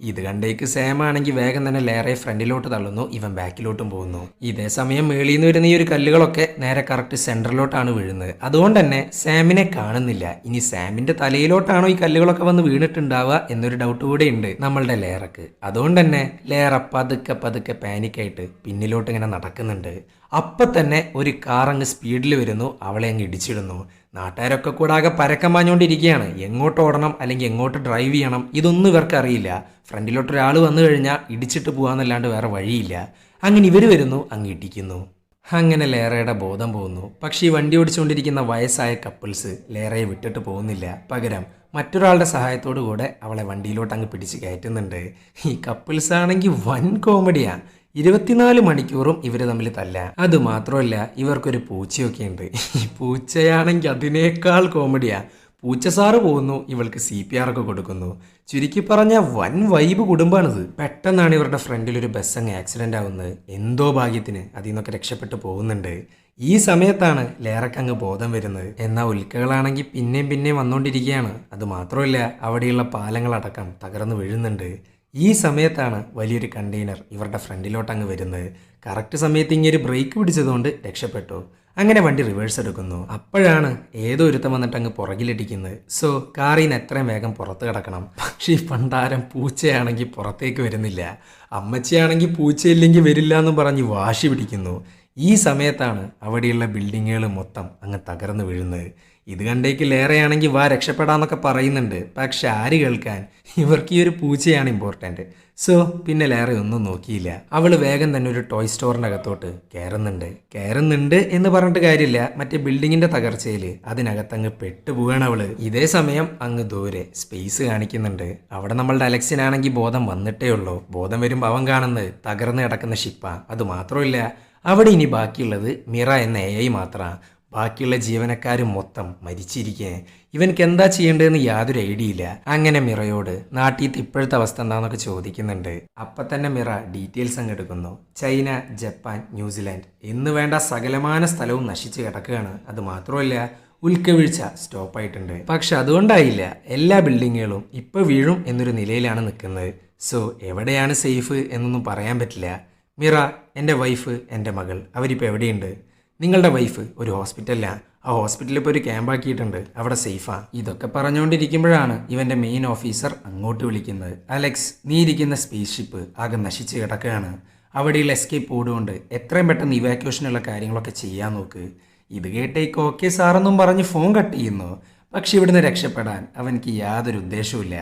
ഇത് കണ്ടേക്ക് സാം ആണെങ്കിൽ വേഗം തന്നെ ലേറെ ഫ്രണ്ടിലോട്ട് തള്ളുന്നു ഇവൻ ബാക്കിലോട്ടും പോകുന്നു. ഇതേ സമയം മേളിൽ നിന്ന് വരുന്ന ഈ ഒരു കല്ലുകളൊക്കെ നേരെ കറക്റ്റ് സെന്ററിലോട്ടാണ് വീഴുന്നത്. അതുകൊണ്ട് തന്നെ സാമിനെ കാണുന്നില്ല. ഇനി സാമിന്റെ തലയിലോട്ടാണോ ഈ കല്ലുകളൊക്കെ വന്ന് വീണിട്ടുണ്ടാവുക എന്നൊരു ഡൗട്ട് കൂടെ ഉണ്ട് നമ്മളുടെ ലേറക്ക് അതുകൊണ്ട് തന്നെ ലേറ പതുക്കെ പതുക്കെ പാനിക്കായിട്ട് പിന്നിലോട്ട് ഇങ്ങനെ നടക്കുന്നുണ്ട്. അപ്പം തന്നെ ഒരു കാർ അങ്ങ് സ്പീഡിൽ വരുന്നു. അവളെ അങ്ങ് ഇടിച്ചിടുന്നു. നാട്ടുകാരൊക്കെ കൂടെ ആകെ പരക്കം പാഞ്ഞുകൊണ്ടിരിക്കുകയാണ്. എങ്ങോട്ട് ഓടണം അല്ലെങ്കിൽ എങ്ങോട്ട് ഡ്രൈവ് ചെയ്യണം? ഇതൊന്നും ഇവർക്ക് അറിയില്ല. ഫ്രണ്ടിലോട്ട് ഒരാൾ വന്നു കഴിഞ്ഞാൽ ഇടിച്ചിട്ട് പോകാമെന്നല്ലാണ്ട് വേറെ വഴിയില്ല. അങ്ങനെ ഇവർ വരുന്നു അങ്ങ് ഇടിക്കുന്നു. അങ്ങനെ ലേറയുടെ ബോധം പോകുന്നു. പക്ഷേ ഈ വണ്ടി ഓടിച്ചുകൊണ്ടിരിക്കുന്ന വയസ്സായ കപ്പിൾസ് ലേറയെ വിട്ടിട്ട് പോകുന്നില്ല. പകരം മറ്റൊരാളുടെ സഹായത്തോടു കൂടെ അവളെ വണ്ടിയിലോട്ട് അങ്ങ് പിടിച്ച് കയറ്റുന്നുണ്ട്. ഈ കപ്പിൾസ് ആണെങ്കിൽ വൻ കോമഡിയാ ഇരുപത്തിനാല് മണിക്കൂറും ഇവർ തമ്മിൽ തല്ല. അത് മാത്രമല്ല ഇവർക്കൊരു പൂച്ചയൊക്കെ ഉണ്ട്. ഈ പൂച്ചയാണെങ്കിൽ അതിനേക്കാൾ കോമഡിയാ പൂച്ച സാറ് പോകുന്നു ഇവൾക്ക് സി പി ആർ ഒക്കെ കൊടുക്കുന്നു. ചുരുക്കി പറഞ്ഞ വൻ വൈബ് കുടുംബമാണിത് പെട്ടെന്നാണ് ഇവരുടെ ഫ്രണ്ടിൽ ഒരു ബസ് അങ്ങ് ആക്സിഡന്റ് ആവുന്നത്. എന്തോ ഭാഗ്യത്തിന് അതിൽ നിന്നൊക്കെ രക്ഷപ്പെട്ടു പോകുന്നുണ്ട്. ഈ സമയത്താണ് ലേറക്കങ്ങ് ബോധം വരുന്നത്. എന്നാൽ ഉൽക്കകളാണെങ്കിൽ പിന്നെയും പിന്നെയും വന്നുകൊണ്ടിരിക്കുകയാണ് അത് മാത്രമല്ല അവിടെയുള്ള പാലങ്ങളടക്കം തകർന്നു വീഴുന്നുണ്ട്. ഈ സമയത്താണ് വലിയൊരു കണ്ടെയ്നർ ഇവരുടെ ഫ്രണ്ടിലോട്ട് അങ്ങ് വരുന്നത്. കറക്റ്റ് സമയത്ത് ഇങ്ങനെ ബ്രേക്ക് പിടിച്ചതുകൊണ്ട് രക്ഷപ്പെട്ടു. അങ്ങനെ വണ്ടി റിവേഴ്സ് എടുക്കുന്നു. അപ്പോഴാണ് ഏതോ ഒരുത്തം വന്നിട്ട് അങ്ങ് പുറകിലിടിക്കുന്നത് സോ കാറിൽ നിന്ന് എത്രയും വേഗം പുറത്ത് കിടക്കണം. പക്ഷേ ഈ പണ്ടാരം പൂച്ചയാണെങ്കിൽ പുറത്തേക്ക് വരുന്നില്ല. അമ്മച്ചിയാണെങ്കിൽ പൂച്ചയില്ലെങ്കിൽ വരില്ല എന്ന് പറഞ്ഞ് വാശി പിടിക്കുന്നു. ഈ സമയത്താണ് അവിടെയുള്ള ബിൽഡിങ്ങുകൾ മൊത്തം അങ്ങ് തകർന്നു വീഴുന്നത്. ഇത് കണ്ടേക്ക് ലേറെയാണെങ്കിൽ വാ രക്ഷപ്പെടാന്നൊക്കെ പറയുന്നുണ്ട്. പക്ഷെ ആര് കേൾക്കാൻ? ഇവർക്ക് ഈ ഒരു പൂച്ചയാണ് ഇമ്പോർട്ടന്റ് സോ പിന്നെ ലേറെ ഒന്നും നോക്കിയില്ല. അവൾ വേഗം തന്നെ ഒരു ടോയ് സ്റ്റോറിന്റെ അകത്തോട്ട് കയറുന്നുണ്ട് കയറുന്നുണ്ട് എന്ന് പറഞ്ഞിട്ട് കാര്യമില്ല. മറ്റേ ബിൽഡിങ്ങിന്റെ തകർച്ചയിൽ അതിനകത്തങ്ങ് പെട്ടുപോവാണ് അവൾ ഇതേ സമയം അങ്ങ് ദൂരെ സ്പേസ് കാണിക്കുന്നുണ്ട്. അവിടെ നമ്മളുടെ അലക്സിനാണെങ്കിൽ ബോധം വന്നിട്ടേ ഉള്ളൂ. ബോധം വരുമ്പോൾ അവൻ കാണുന്നത് തകർന്ന് കിടക്കുന്ന ഷിപ്പാണ് അത് മാത്രമല്ല അവിടെ ഇനി ബാക്കിയുള്ളത് മിറ എന്ന എ ഐ മാത്രമാണ് ബാക്കിയുള്ള ജീവനക്കാർ മൊത്തം മരിച്ചിരിക്കേ. ഇവനക്ക് എന്താ ചെയ്യേണ്ടതെന്ന് യാതൊരു ഐഡിയ ഇല്ല. അങ്ങനെ മിറയോട് നാട്ടിൽ ഇപ്പോഴത്തെ അവസ്ഥ എന്താണെന്നൊക്കെ ചോദിക്കുന്നുണ്ട്. അപ്പൊ തന്നെ മിറ ഡീറ്റെയിൽസ് അങ്ങ് എടുക്കുന്നു. ചൈന ജപ്പാൻ ന്യൂസിലാൻഡ് എന്ന് വേണ്ട സകലമാന സ്ഥലവും നശിച്ചു കിടക്കുകയാണ്. അത് മാത്രമല്ല ഉൽക്കവീഴ്ച സ്റ്റോപ്പായിട്ടുണ്ട്. പക്ഷെ അതുകൊണ്ടായില്ല. എല്ലാ ബിൽഡിങ്ങുകളും ഇപ്പൊ വീഴും എന്നൊരു നിലയിലാണ് നിൽക്കുന്നത്. സോ എവിടെയാണ് സേഫ് എന്നൊന്നും പറയാൻ പറ്റില്ല. മിറ എന്റെ വൈഫ് എന്റെ മകൾ അവരിപ്പോൾ എവിടെയുണ്ട്? നിങ്ങളുടെ വൈഫ് ഒരു ഹോസ്പിറ്റലിലാണ് ആ ഹോസ്പിറ്റലിൽ ഇപ്പോൾ ഒരു ക്യാമ്പാക്കിയിട്ടുണ്ട് അവിടെ സേഫാ ഇതൊക്കെ പറഞ്ഞുകൊണ്ടിരിക്കുമ്പോഴാണ് ഇവന്റെ മെയിൻ ഓഫീസർ അങ്ങോട്ട് വിളിക്കുന്നത്. അലക്സ് നീ ഇരിക്കുന്ന സ്പേസ് ഷിപ്പ് ആകെ നശിച്ച് കിടക്കുകയാണ്. അവിടെയുള്ള എസ്കേപ്പ് ഓടുകൊണ്ട് എത്രയും പെട്ടെന്ന് ഇവാക്യുവേഷനുള്ള കാര്യങ്ങളൊക്കെ ചെയ്യാൻ നോക്ക്. ഇത് കേട്ടേക്ക് ഓക്കെ സാറെന്നും പറഞ്ഞ് ഫോൺ കട്ട് ചെയ്യുന്നു. പക്ഷെ ഇവിടുന്ന് രക്ഷപ്പെടാൻ അവനിക്ക് യാതൊരു ഉദ്ദേശവുമില്ല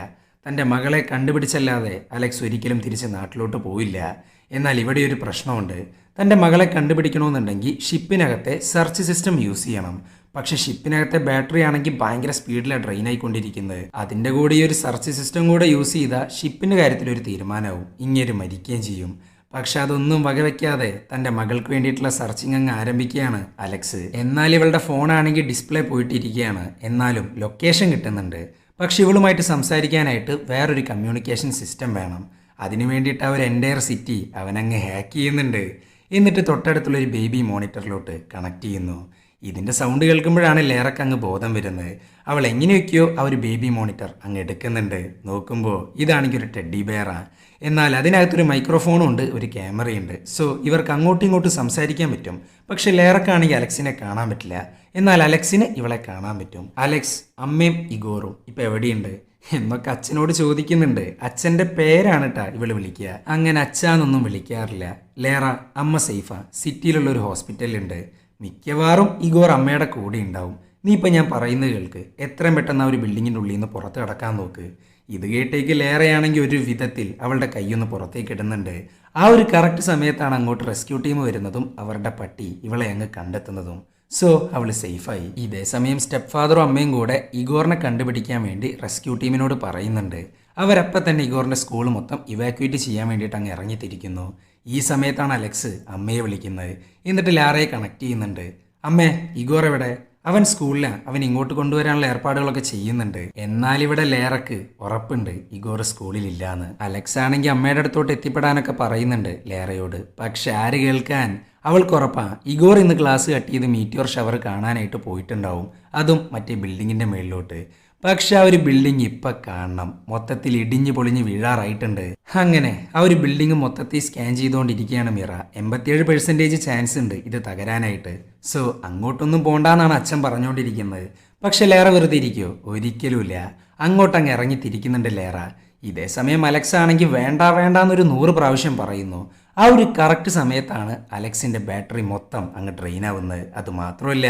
തന്റെ മകളെ കണ്ടുപിടിച്ചല്ലാതെ അലക്സ് ഒരിക്കലും തിരിച്ച് നാട്ടിലോട്ട് പോയില്ല എന്നാൽ ഇവിടെ ഒരു പ്രശ്നമുണ്ട്. തന്റെ മകളെ കണ്ടുപിടിക്കണമെന്നുണ്ടെങ്കിൽ ഷിപ്പിനകത്തെ സെർച്ച് സിസ്റ്റം യൂസ് ചെയ്യണം. പക്ഷെ ഷിപ്പിനകത്തെ ബാറ്ററി ആണെങ്കിൽ ഭയങ്കര സ്പീഡിലാണ് ഡ്രെയിൻ ആയിക്കൊണ്ടിരിക്കുന്നത്. അതിന്റെ കൂടെ ഈ ഒരു സെർച്ച് സിസ്റ്റം കൂടെ യൂസ് ചെയ്താൽ ഷിപ്പിന്റെ കാര്യത്തിൽ ഒരു തീരുമാനമാവും. ഇങ്ങനെ മരിക്കുകയും ചെയ്യും. പക്ഷെ അതൊന്നും വകവെക്കാതെ തന്റെ മകൾക്ക് വേണ്ടിയിട്ടുള്ള സെർച്ചിങ് അങ്ങ് ആരംഭിക്കുകയാണ് അലക്സ്. എന്നാൽ ഇവളുടെ ഫോണാണെങ്കിൽ ഡിസ്പ്ലേ പോയിട്ടിരിക്കുകയാണ്. എന്നാലും ലൊക്കേഷൻ കിട്ടുന്നുണ്ട്. പക്ഷെ ഇവളുമായിട്ട് സംസാരിക്കാനായിട്ട് വേറൊരു കമ്മ്യൂണിക്കേഷൻ സിസ്റ്റം വേണം. അതിനു വേണ്ടിയിട്ട് അവർ എന്റയർ സിറ്റി അവനങ്ങ് ഹാക്ക് ചെയ്യുന്നുണ്ട്. എന്നിട്ട് തൊട്ടടുത്തുള്ള ഒരു ബേബി മോണിറ്ററിലോട്ട് കണക്ട് ചെയ്യുന്നു. ഇതിന്റെ സൗണ്ട് കേൾക്കുമ്പോഴാണ് ലേറക്ക് അങ്ങ് ബോധം വരുന്നത്. അവൾ എങ്ങനെയൊക്കെയോ ആ ഒരു ബേബി മോണിറ്റർ അങ്ങ് എടുക്കുന്നുണ്ട്. നോക്കുമ്പോൾ ഇതാണെങ്കിൽ ഒരു ടെഡി ബെയറാ എന്നാൽ അതിനകത്തൊരു മൈക്രോഫോണും ഉണ്ട് ഒരു ക്യാമറയുണ്ട് സോ ഇവർക്ക് അങ്ങോട്ടും ഇങ്ങോട്ടും സംസാരിക്കാൻ പറ്റും. പക്ഷെ ലേറക്കാണെങ്കിൽ അലക്സിനെ കാണാൻ പറ്റില്ല. എന്നാൽ അലക്സിന് ഇവളെ കാണാൻ പറ്റും. അലക്സ് അമ്മയും ഇഗോറും ഇപ്പോൾ എവിടെയുണ്ട്? എന്നൊക്കെ അച്ഛനോട് ചോദിക്കുന്നുണ്ട്. അച്ഛന്റെ പേരാണ് കേട്ടാ ഇവൾ വിളിക്കുക. അങ്ങനെ അച്ഛാന്നൊന്നും വിളിക്കാറില്ല. ലേറ അമ്മ സേഫ സിറ്റിയിലുള്ള ഒരു ഹോസ്പിറ്റലുണ്ട് മിക്കവാറും ഇഗോർ അമ്മയുടെ കൂടെ ഉണ്ടാവും. നീ ഇപ്പം ഞാൻ പറയുന്നത് കേൾക്ക്. എത്രയും പെട്ടെന്ന് ആ ഒരു ബിൽഡിങ്ങിന്റെ ഉള്ളിൽ നിന്ന് പുറത്ത് കിടക്കാൻ നോക്ക്. ഇത് കേട്ടേക്ക് ലേറെയാണെങ്കിൽ ഒരു വിധത്തിൽ അവളുടെ കൈയൊന്ന് പുറത്തേക്ക് ഇടുന്നുണ്ട്. ആ ഒരു കറക്റ്റ് സമയത്താണ് അങ്ങോട്ട് റെസ്ക്യൂ ടീം വരുന്നതും അവരുടെ പട്ടി ഇവളെ അങ്ങ് കണ്ടെത്തുന്നതും. സോ അവൾ സേഫായി ഇതേ സമയം സ്റ്റെപ്പ് ഫാദറും അമ്മയും കൂടെ ഇഗോറിനെ കണ്ടുപിടിക്കാൻ വേണ്ടി റെസ്ക്യൂ ടീമിനോട് പറയുന്നുണ്ട്. അവരപ്പം തന്നെ ഇഗോറിന്റെ സ്കൂൾ മൊത്തം ഇവാക്യുവേറ്റ് ചെയ്യാൻ വേണ്ടിയിട്ട് അങ്ങ് ഇറങ്ങിത്തിരിക്കുന്നു. ഈ സമയത്താണ് അലക്സ് അമ്മയെ വിളിക്കുന്നത്. എന്നിട്ട് ലാറയെ കണക്ട് ചെയ്യുന്നുണ്ട്. അമ്മേ ഇഗോർ എവിടെ? അവൻ സ്കൂളിലാണ് അവൻ ഇങ്ങോട്ട് കൊണ്ടുവരാനുള്ള ഏർപ്പാടുകളൊക്കെ ചെയ്യുന്നുണ്ട്. എന്നാൽ ഇവിടെ ലേറക്ക് ഉറപ്പുണ്ട്. ഇഗോർ സ്കൂളിലില്ലാന്ന്. അലക്സ് ആണെങ്കിൽ അമ്മയുടെ അടുത്തോട്ട് എത്തിപ്പെടാനൊക്കെ പറയുന്നുണ്ട് ലേറയോട്. പക്ഷെ ആര് കേൾക്കാൻ? അവൾക്ക് ഉറപ്പാ ഇഗോർ ഇന്ന് ക്ലാസ് കട്ട് ചെയ്ത് മീറ്റിയോർ ഷവർ കാണാനായിട്ട് പോയിട്ടുണ്ടാവും. അതും മറ്റേ ബിൽഡിങ്ങിന്റെ മേളിലോട്ട്. പക്ഷെ ആ ഒരു ബിൽഡിംഗ് ഇപ്പം കാണണം. മൊത്തത്തിൽ ഇടിഞ്ഞു പൊളിഞ്ഞ് വീഴാറായിട്ടുണ്ട്. അങ്ങനെ ആ ഒരു ബിൽഡിംഗ് മൊത്തത്തിൽ സ്കാൻ ചെയ്തുകൊണ്ടിരിക്കുകയാണ് മിറ. എൺപത്തിയേഴ് പെർസെന്റേജ് ചാൻസ് ഉണ്ട് ഇത് തകരാനായിട്ട്. സോ അങ്ങോട്ടൊന്നും പോണ്ടാന്നാണ് അച്ഛൻ പറഞ്ഞുകൊണ്ടിരിക്കുന്നത്. പക്ഷെ ലേറ വെറുതെ ഇരിക്കുമോ ഒരിക്കലുമില്ല. അങ്ങോട്ടങ്ങ് ഇറങ്ങി തിരിക്കുന്നുണ്ട് ലേറ. ഇതേ സമയം അലക്സ് ആണെങ്കിൽ വേണ്ട വേണ്ട എന്നൊരു നൂറ് പ്രാവശ്യം പറയുന്നു. ആ ഒരു കറക്റ്റ് സമയത്താണ് അലക്സിന്റെ ബാറ്ററി മൊത്തം അങ്ങ് ഡ്രെയിൻ ആവുന്നത്. അതുമാത്രമല്ല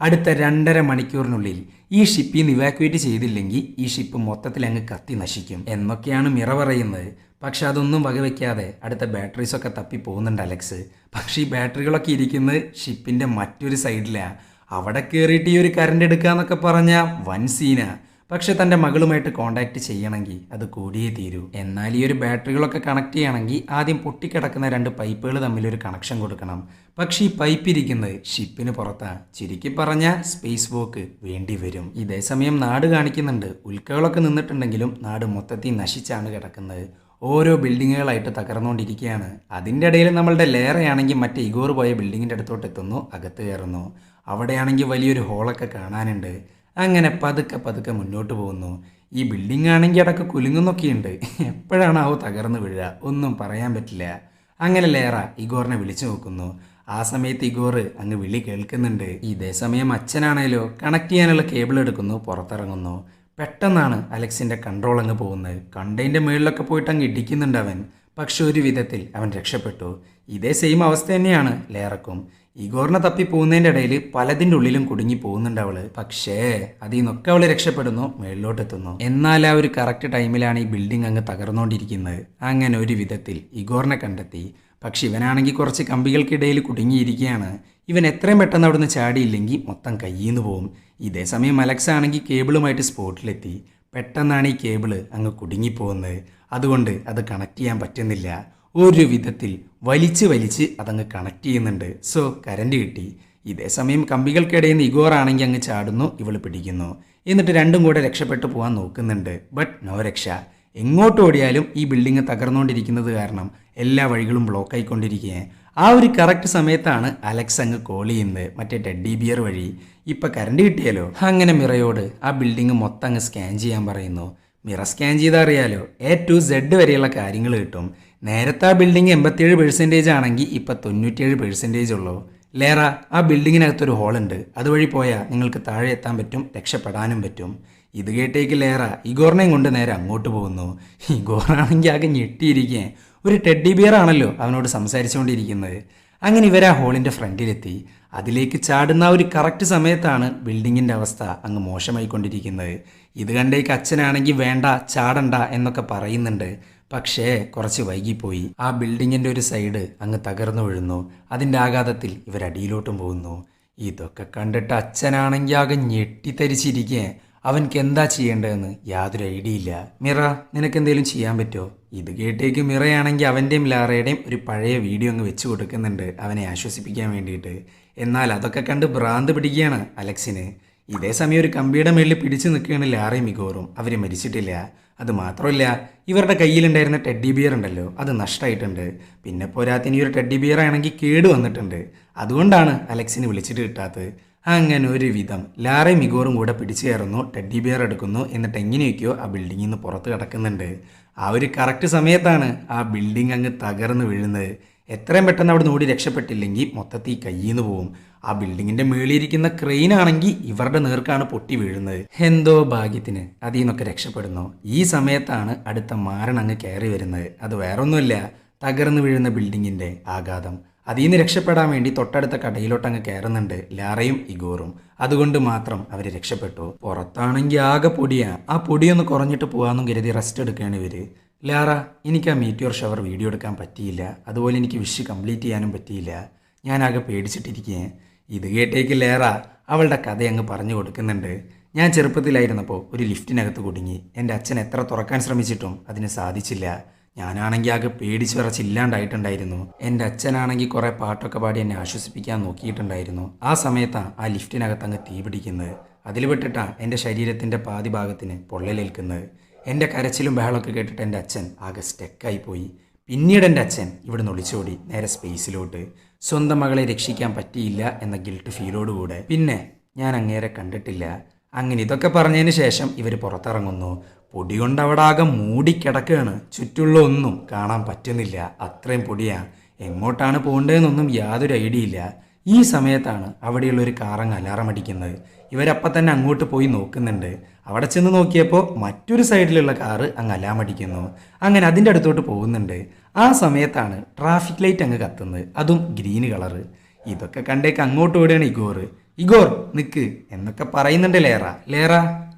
അടുത്ത രണ്ടര മണിക്കൂറിനുള്ളിൽ ഈ ഷിപ്പിൽ നിന്ന് ഇവാക്യുവേറ്റ് ചെയ്തില്ലെങ്കിൽ ഈ ഷിപ്പ് മൊത്തത്തിൽ അങ്ങ് കത്തി നശിക്കും എന്നൊക്കെയാണ് മിറ പറയുന്നത്. പക്ഷെ അതൊന്നും വകവെക്കാതെ അടുത്ത ബാറ്ററീസൊക്കെ തപ്പി പോകുന്നുണ്ട് അലക്സ്. പക്ഷേ ഈ ബാറ്ററികളൊക്കെ ഇരിക്കുന്നത് ഷിപ്പിന്റെ മറ്റൊരു സൈഡിലാണ് അവിടെ കയറിയിട്ട് ഈ ഒരു കറണ്ട് എടുക്കുക എന്നൊക്കെ പറഞ്ഞാൽ വൻ സീന പക്ഷെ തന്റെ മകളുമായിട്ട് കോണ്ടാക്ട് ചെയ്യണമെങ്കിൽ അത് കൂടിയേ തീരൂ. എന്നാൽ ഈ ഒരു ബാറ്ററികളൊക്കെ കണക്ട് ചെയ്യണമെങ്കിൽ ആദ്യം പൊട്ടിക്കിടക്കുന്ന രണ്ട് പൈപ്പുകൾ തമ്മിൽ ഒരു കണക്ഷൻ കൊടുക്കണം. പക്ഷേ ഈ പൈപ്പ് ഇരിക്കുന്നത് ഷിപ്പിന് പുറത്താ. ചുരുക്കി പറഞ്ഞ സ്പേസ് വോക്ക് വേണ്ടി വരും. ഇതേ സമയം നാട് കാണിക്കുന്നുണ്ട്. ഉൽക്കകളൊക്കെ നിന്നിട്ടുണ്ടെങ്കിലും നാട് മൊത്തത്തിൽ നശിച്ചാണ് കിടക്കുന്നത്. ഓരോ ബിൽഡിങ്ങുകളായിട്ട് തകർന്നുകൊണ്ടിരിക്കുകയാണ്. അതിന്റെ ഇടയിൽ നമ്മളുടെ ലേറയാണെങ്കിൽ മറ്റേ ഇഗോർ പോയ ബിൽഡിങ്ങിന്റെ അടുത്തോട്ട് എത്തുന്നു അകത്ത് കയറുന്നു. അവിടെയാണെങ്കിൽ വലിയൊരു ഹോളൊക്കെ കാണാനുണ്ട്. അങ്ങനെ പതുക്കെ പതുക്കെ മുന്നോട്ട് പോകുന്നു. ഈ ബിൽഡിംഗ് ആണെങ്കിൽ അടക്കം കുലുങ്ങുന്നൊക്കെയുണ്ട്. എപ്പോഴാണാവോ തകർന്നു വീഴുക. ഒന്നും പറയാൻ പറ്റില്ല. അങ്ങനെ ലേറ ഇഗോറിനെ വിളിച്ചു നോക്കുന്നു. ആ സമയത്ത് ഇഗോർ അങ്ങ് വിളി കേൾക്കുന്നുണ്ട്. ഇതേ സമയം അച്ഛനാണേലോ കണക്ട് ചെയ്യാനുള്ള കേബിൾ എടുക്കുന്നു പുറത്തിറങ്ങുന്നു. പെട്ടെന്നാണ് അലക്സിന്റെ കൺട്രോൾ അങ്ങ് പോകുന്നത്. കണ്ടതിന്റെ മുകളിലൊക്കെ പോയിട്ട് അങ്ങ് ഇടിക്കുന്നുണ്ട് അവൻ. പക്ഷെ ഒരു വിധത്തിൽ അവൻ രക്ഷപ്പെട്ടു. ഇതേ സെയിം അവസ്ഥ തന്നെയാണ് ലേറക്കും. ഇഗോറിനെ തപ്പി പോകുന്നതിന്റെ ഇടയിൽ പലതിന്റെ ഉള്ളിലും കുടുങ്ങി പോകുന്നുണ്ട് അവൾ. പക്ഷേ അതിൽ നിന്നൊക്കെ അവൾ രക്ഷപ്പെടുന്നു മേളിലോട്ടെത്തുന്നു. എന്നാൽ ആ ഒരു കറക്റ്റ് ടൈമിലാണ് ഈ ബിൽഡിംഗ് അങ്ങ് തകർന്നുകൊണ്ടിരിക്കുന്നത്. അങ്ങനെ ഒരു വിധത്തിൽ ഇഗോറിനെ കണ്ടെത്തി. പക്ഷെ ഇവനാണെങ്കിൽ കുറച്ച് കമ്പികൾക്കിടയിൽ കുടുങ്ങിയിരിക്കുകയാണ്. ഇവൻ എത്രയും പെട്ടെന്ന് അവിടുന്ന് ചാടിയില്ലെങ്കിൽ മൊത്തം കയ്യിന്ന് പോകും ഇതേ സമയം അലക്സ് ആണെങ്കിൽ കേബിളുമായിട്ട് സ്പോട്ടിലെത്തി. പെട്ടെന്നാണ് ഈ കേബിൾ അങ്ങ് കുടുങ്ങിപ്പോകുന്നത്. അതുകൊണ്ട് അത് കണക്ട് ചെയ്യാൻ പറ്റുന്നില്ല. ഒരു വിധത്തിൽ വലിച്ച് വലിച്ച് അതങ്ങ് കണക്ട് ചെയ്യുന്നുണ്ട്. സോ കരണ്ട് കിട്ടി. ഇതേ സമയം കമ്പികൾക്കിടയിൽ നിന്ന് ഇഗോറാണെങ്കിൽ അങ്ങ് ചാടുന്നു ഇവൾ പിടിക്കുന്നു. എന്നിട്ട് രണ്ടും കൂടെ രക്ഷപ്പെട്ടു പോകാൻ നോക്കുന്നുണ്ട്. ബട്ട് നോ രക്ഷ. എങ്ങോട്ട് ഓടിയാലും ഈ ബിൽഡിംഗ് തകർന്നുകൊണ്ടിരിക്കുന്നത് കാരണം എല്ലാ വഴികളും ബ്ലോക്ക് ആയിക്കൊണ്ടിരിക്കുകയാണ്. ആ ഒരു കറക്റ്റ് സമയത്താണ് അലക്സ് അങ്ങ് കോൾ ചെയ്യുന്നത് മറ്റേ ടെഡ്ഡി ബിയർ വഴി. ഇപ്പം കറണ്ട് കിട്ടിയാലോ? അങ്ങനെ മിറയോട് ആ ബിൽഡിംഗ് മൊത്തം അങ്ങ് സ്കാൻ ചെയ്യാൻ പറയുന്നു. മിറ സ്കാൻ ചെയ്താൽ അറിയാലോ? എ ടു സെഡ് വരെയുള്ള കാര്യങ്ങൾ കിട്ടും. നേരത്തെ ആ ബിൽഡിംഗ് എൺപത്തിയേഴ് പെർസെന്റേജ് ആണെങ്കിൽ ഇപ്പം തൊണ്ണൂറ്റിയേഴ് പെർസെന്റേജ് ഉള്ളൂ. ലേറ ആ ബിൽഡിങ്ങിനകത്തൊരു ഹോളുണ്ട് അതുവഴി പോയാൽ നിങ്ങൾക്ക് താഴെ എത്താൻ പറ്റും രക്ഷപ്പെടാനും പറ്റും. ഇത് കേട്ടേക്ക് ലേറ ഇഗോറിനെയും കൊണ്ട് നേരെ അങ്ങോട്ട് പോകുന്നു. ഇഗോറാണെങ്കിൽ ആകെ ഞെട്ടിയിരിക്കേ. ഒരു ടെഡ്ഡി ബിയർ ആണല്ലോ അവനോട് സംസാരിച്ചുകൊണ്ടിരിക്കുന്നത്. അങ്ങനെ ഇവർ ആ ഹോളിന്റെ ഫ്രണ്ടിലെത്തി. അതിലേക്ക് ചാടുന്ന ഒരു കറക്റ്റ് സമയത്താണ് ബിൽഡിങ്ങിന്റെ അവസ്ഥ അങ്ങ് മോശമായിക്കൊണ്ടിരിക്കുന്നത്. ഇത് കണ്ടേക്ക് അച്ഛനാണെങ്കിൽ വേണ്ട ചാടണ്ട എന്നൊക്കെ പറയുന്നുണ്ട്. പക്ഷേ കുറച്ച് വൈകിപ്പോയി. ആ ബിൽഡിങ്ങിന്റെ ഒരു സൈഡ് അങ്ങ് തകർന്നു വീഴുന്നു. അതിന്റെ ആഘാതത്തിൽ ഇവരടിയിലോട്ടും പോകുന്നു. ഇതൊക്കെ കണ്ടിട്ട് അച്ഛനാണെങ്കിൽ ആകെ ഞെട്ടിത്തരിച്ചിരിക്കേ. അവൻക്ക് എന്താ ചെയ്യേണ്ടതെന്ന് യാതൊരു ഐഡിയ ഇല്ല. മിറ നിനക്ക് എന്തെങ്കിലും ചെയ്യാൻ പറ്റുമോ? ഇത് കേട്ടേക്ക് മിറയാണെങ്കിൽ അവന്റെയും ലാറയുടെയും ഒരു പഴയ വീഡിയോ അങ്ങ് വെച്ച് കൊടുക്കുന്നുണ്ട്. അവനെ ആശ്വസിപ്പിക്കാൻ വേണ്ടിയിട്ട്. എന്നാൽ അതൊക്കെ കണ്ട് ഭ്രാന്ത് പിടിക്കുകയാണ് അലക്സിന്. ഇതേ സമയം ഒരു കമ്പിയുടെ മേളിൽ പിടിച്ചു നിൽക്കുകയാണ് ലാറയും മികോറും അവർ മരിച്ചിട്ടില്ല. അത് മാത്രമല്ല ഇവരുടെ കയ്യിലുണ്ടായിരുന്ന ടെഡ്ഡി ബിയർ ഉണ്ടല്ലോ അത് നഷ്ടമായിട്ടുണ്ട് പിന്നെ പോരാത്തിന് ഈ ഒരു ടെഡ്ഡി ബിയർ ആണെങ്കിൽ കേട് വന്നിട്ടുണ്ട്. അതുകൊണ്ടാണ് അലക്സിന് വിളിച്ചിട്ട് കിട്ടാത്തത്. അങ്ങനെ ഒരു വിധം ലാറയും മികോറും കൂടെ പിടിച്ചു കയറുന്നു ടെഡ്ഡി ബിയർ എടുക്കുന്നു എന്നിട്ട് എങ്ങനെയൊക്കെയോ ആ ബിൽഡിങ്ങിൽ നിന്ന് പുറത്ത് കിടക്കുന്നുണ്ട്. ആ ഒരു കറക്റ്റ് സമയത്താണ് ആ ബിൽഡിംഗ് അങ്ങ് തകർന്ന് വീഴുന്നത്. എത്രയും പെട്ടെന്ന് അവിടെ നിന്ന് ഓടി രക്ഷപ്പെട്ടില്ലെങ്കിൽ മൊത്തത്തിൽ കയ്യിൽ നിന്ന് പോവും. ആ ബിൽഡിങ്ങിന്റെ മേളിയിരിക്കുന്ന ക്രെയിൻ ആണെങ്കിൽ ഇവരുടെ നേർക്കാണ് പൊട്ടി വീഴുന്നത്. എന്തോ ഭാഗ്യത്തിന് അതിൽ നിന്നൊക്കെ രക്ഷപ്പെടുന്നു. ഈ സമയത്താണ് അടുത്ത മാരൻ അങ്ങ് കയറി വരുന്നത്. അത് വേറൊന്നുമില്ല തകർന്നു വീഴുന്ന ബിൽഡിങ്ങിന്റെ ആഘാതം. അതിൽ നിന്ന് രക്ഷപ്പെടാൻ വേണ്ടി തൊട്ടടുത്ത കടയിലോട്ട് അങ്ങ് കയറുന്നുണ്ട് ലാറയും ഇഗോറും. അതുകൊണ്ട് മാത്രം അവർ രക്ഷപ്പെട്ടു. പുറത്താണെങ്കിൽ ആകെ പൊടിയാ. ആ പൊടിയൊന്ന് കുറഞ്ഞിട്ട് പോകാമെന്നും കരുതി റെസ്റ്റ് എടുക്കുകയാണ് ഇവർ. ലാറ എനിക്ക് ആ മീറ്റിയോർ ഷവർ വീഡിയോ എടുക്കാൻ പറ്റിയില്ല. അതുപോലെ എനിക്ക് വിഷ് കംപ്ലീറ്റ് ചെയ്യാനും പറ്റിയില്ല. ഞാനാകെ പേടിച്ചിട്ടിരിക്കേ ഇത് കേട്ടേക്ക് ലേറ അവളുടെ കഥ അങ്ങ് പറഞ്ഞു കൊടുക്കുന്നുണ്ട്. ഞാൻ ചെറുപ്പത്തിലായിരുന്നപ്പോൾ ഒരു ലിഫ്റ്റിനകത്ത് കുടുങ്ങി. എന്റെ അച്ഛൻ എത്ര തുറക്കാൻ ശ്രമിച്ചിട്ടും അതിന് സാധിച്ചില്ല. ഞാനാണെങ്കിൽ ആകെ പേടിച്ച് വിറച്ചില്ലാണ്ടായിട്ടുണ്ടായിരുന്നു. എന്റെ അച്ഛനാണെങ്കിൽ കുറേ പാട്ടൊക്കെ പാടി എന്നെ ആശ്വസിപ്പിക്കാൻ നോക്കിയിട്ടുണ്ടായിരുന്നു. ആ സമയത്താണ് ആ ലിഫ്റ്റിനകത്ത് അങ്ങ് തീ പിടിക്കുന്നത്. അതിൽ വിട്ടിട്ടാണ് എന്റെ ശരീരത്തിന്റെ പാതി ഭാഗത്തിന് പൊള്ളലേൽക്കുന്നത്. എന്റെ കരച്ചിലും ബഹളമൊക്കെ കേട്ടിട്ട് എന്റെ അച്ഛൻ ആകെ സ്റ്റെക്കായി പോയി പിന്നീട് എന്റെ അച്ഛൻ ഇവിടെ ഒളിച്ചോടി നേരെ സ്പേസിലോട്ട് സ്വന്തം മകളെ രക്ഷിക്കാൻ പറ്റിയില്ല എന്ന ഗിൽട്ട് ഫീലോടുകൂടെ പിന്നെ ഞാൻ അങ്ങേരെ കണ്ടിട്ടില്ല. അങ്ങനെ ഇതൊക്കെ പറഞ്ഞതിന് ശേഷം ഇവർ പുറത്തിറങ്ങുന്നു. പൊടി കൊണ്ട് ആകെ മൂടിക്കിടക്കുകയാണ് ചുറ്റുള്ള ഒന്നും കാണാൻ പറ്റുന്നില്ല. അത്രയും പൊടിയാ. എങ്ങോട്ടാണ് പോകേണ്ടതെന്നൊന്നും യാതൊരു ഐഡിയ ഇല്ല. ഈ സമയത്താണ് അവിടെയുള്ള ഒരു കാറങ്ങ് അലാറം അടിക്കുന്നത്. ഇവരപ്പം തന്നെ അങ്ങോട്ട് പോയി നോക്കുന്നുണ്ട്. അവിടെ ചെന്ന് നോക്കിയപ്പോൾ മറ്റൊരു സൈഡിലുള്ള കാറ് അങ്ങ് അലാറം അടിക്കുന്നു. അങ്ങനെ അതിന്റെ അടുത്തോട്ട് പോകുന്നുണ്ട്. ആ സമയത്താണ് ട്രാഫിക് ലൈറ്റ് അങ്ങ് കത്തുന്നത്. അതും ഗ്രീൻ കളറ് ഇതൊക്കെ കണ്ടേക്ക് അങ്ങോട്ട് ഓടുകയാണ് ഇഗോർ. ഇഗോർ നിക്ക്. എന്നൊക്കെ പറയുന്നുണ്ട് ലേറ. ലേറ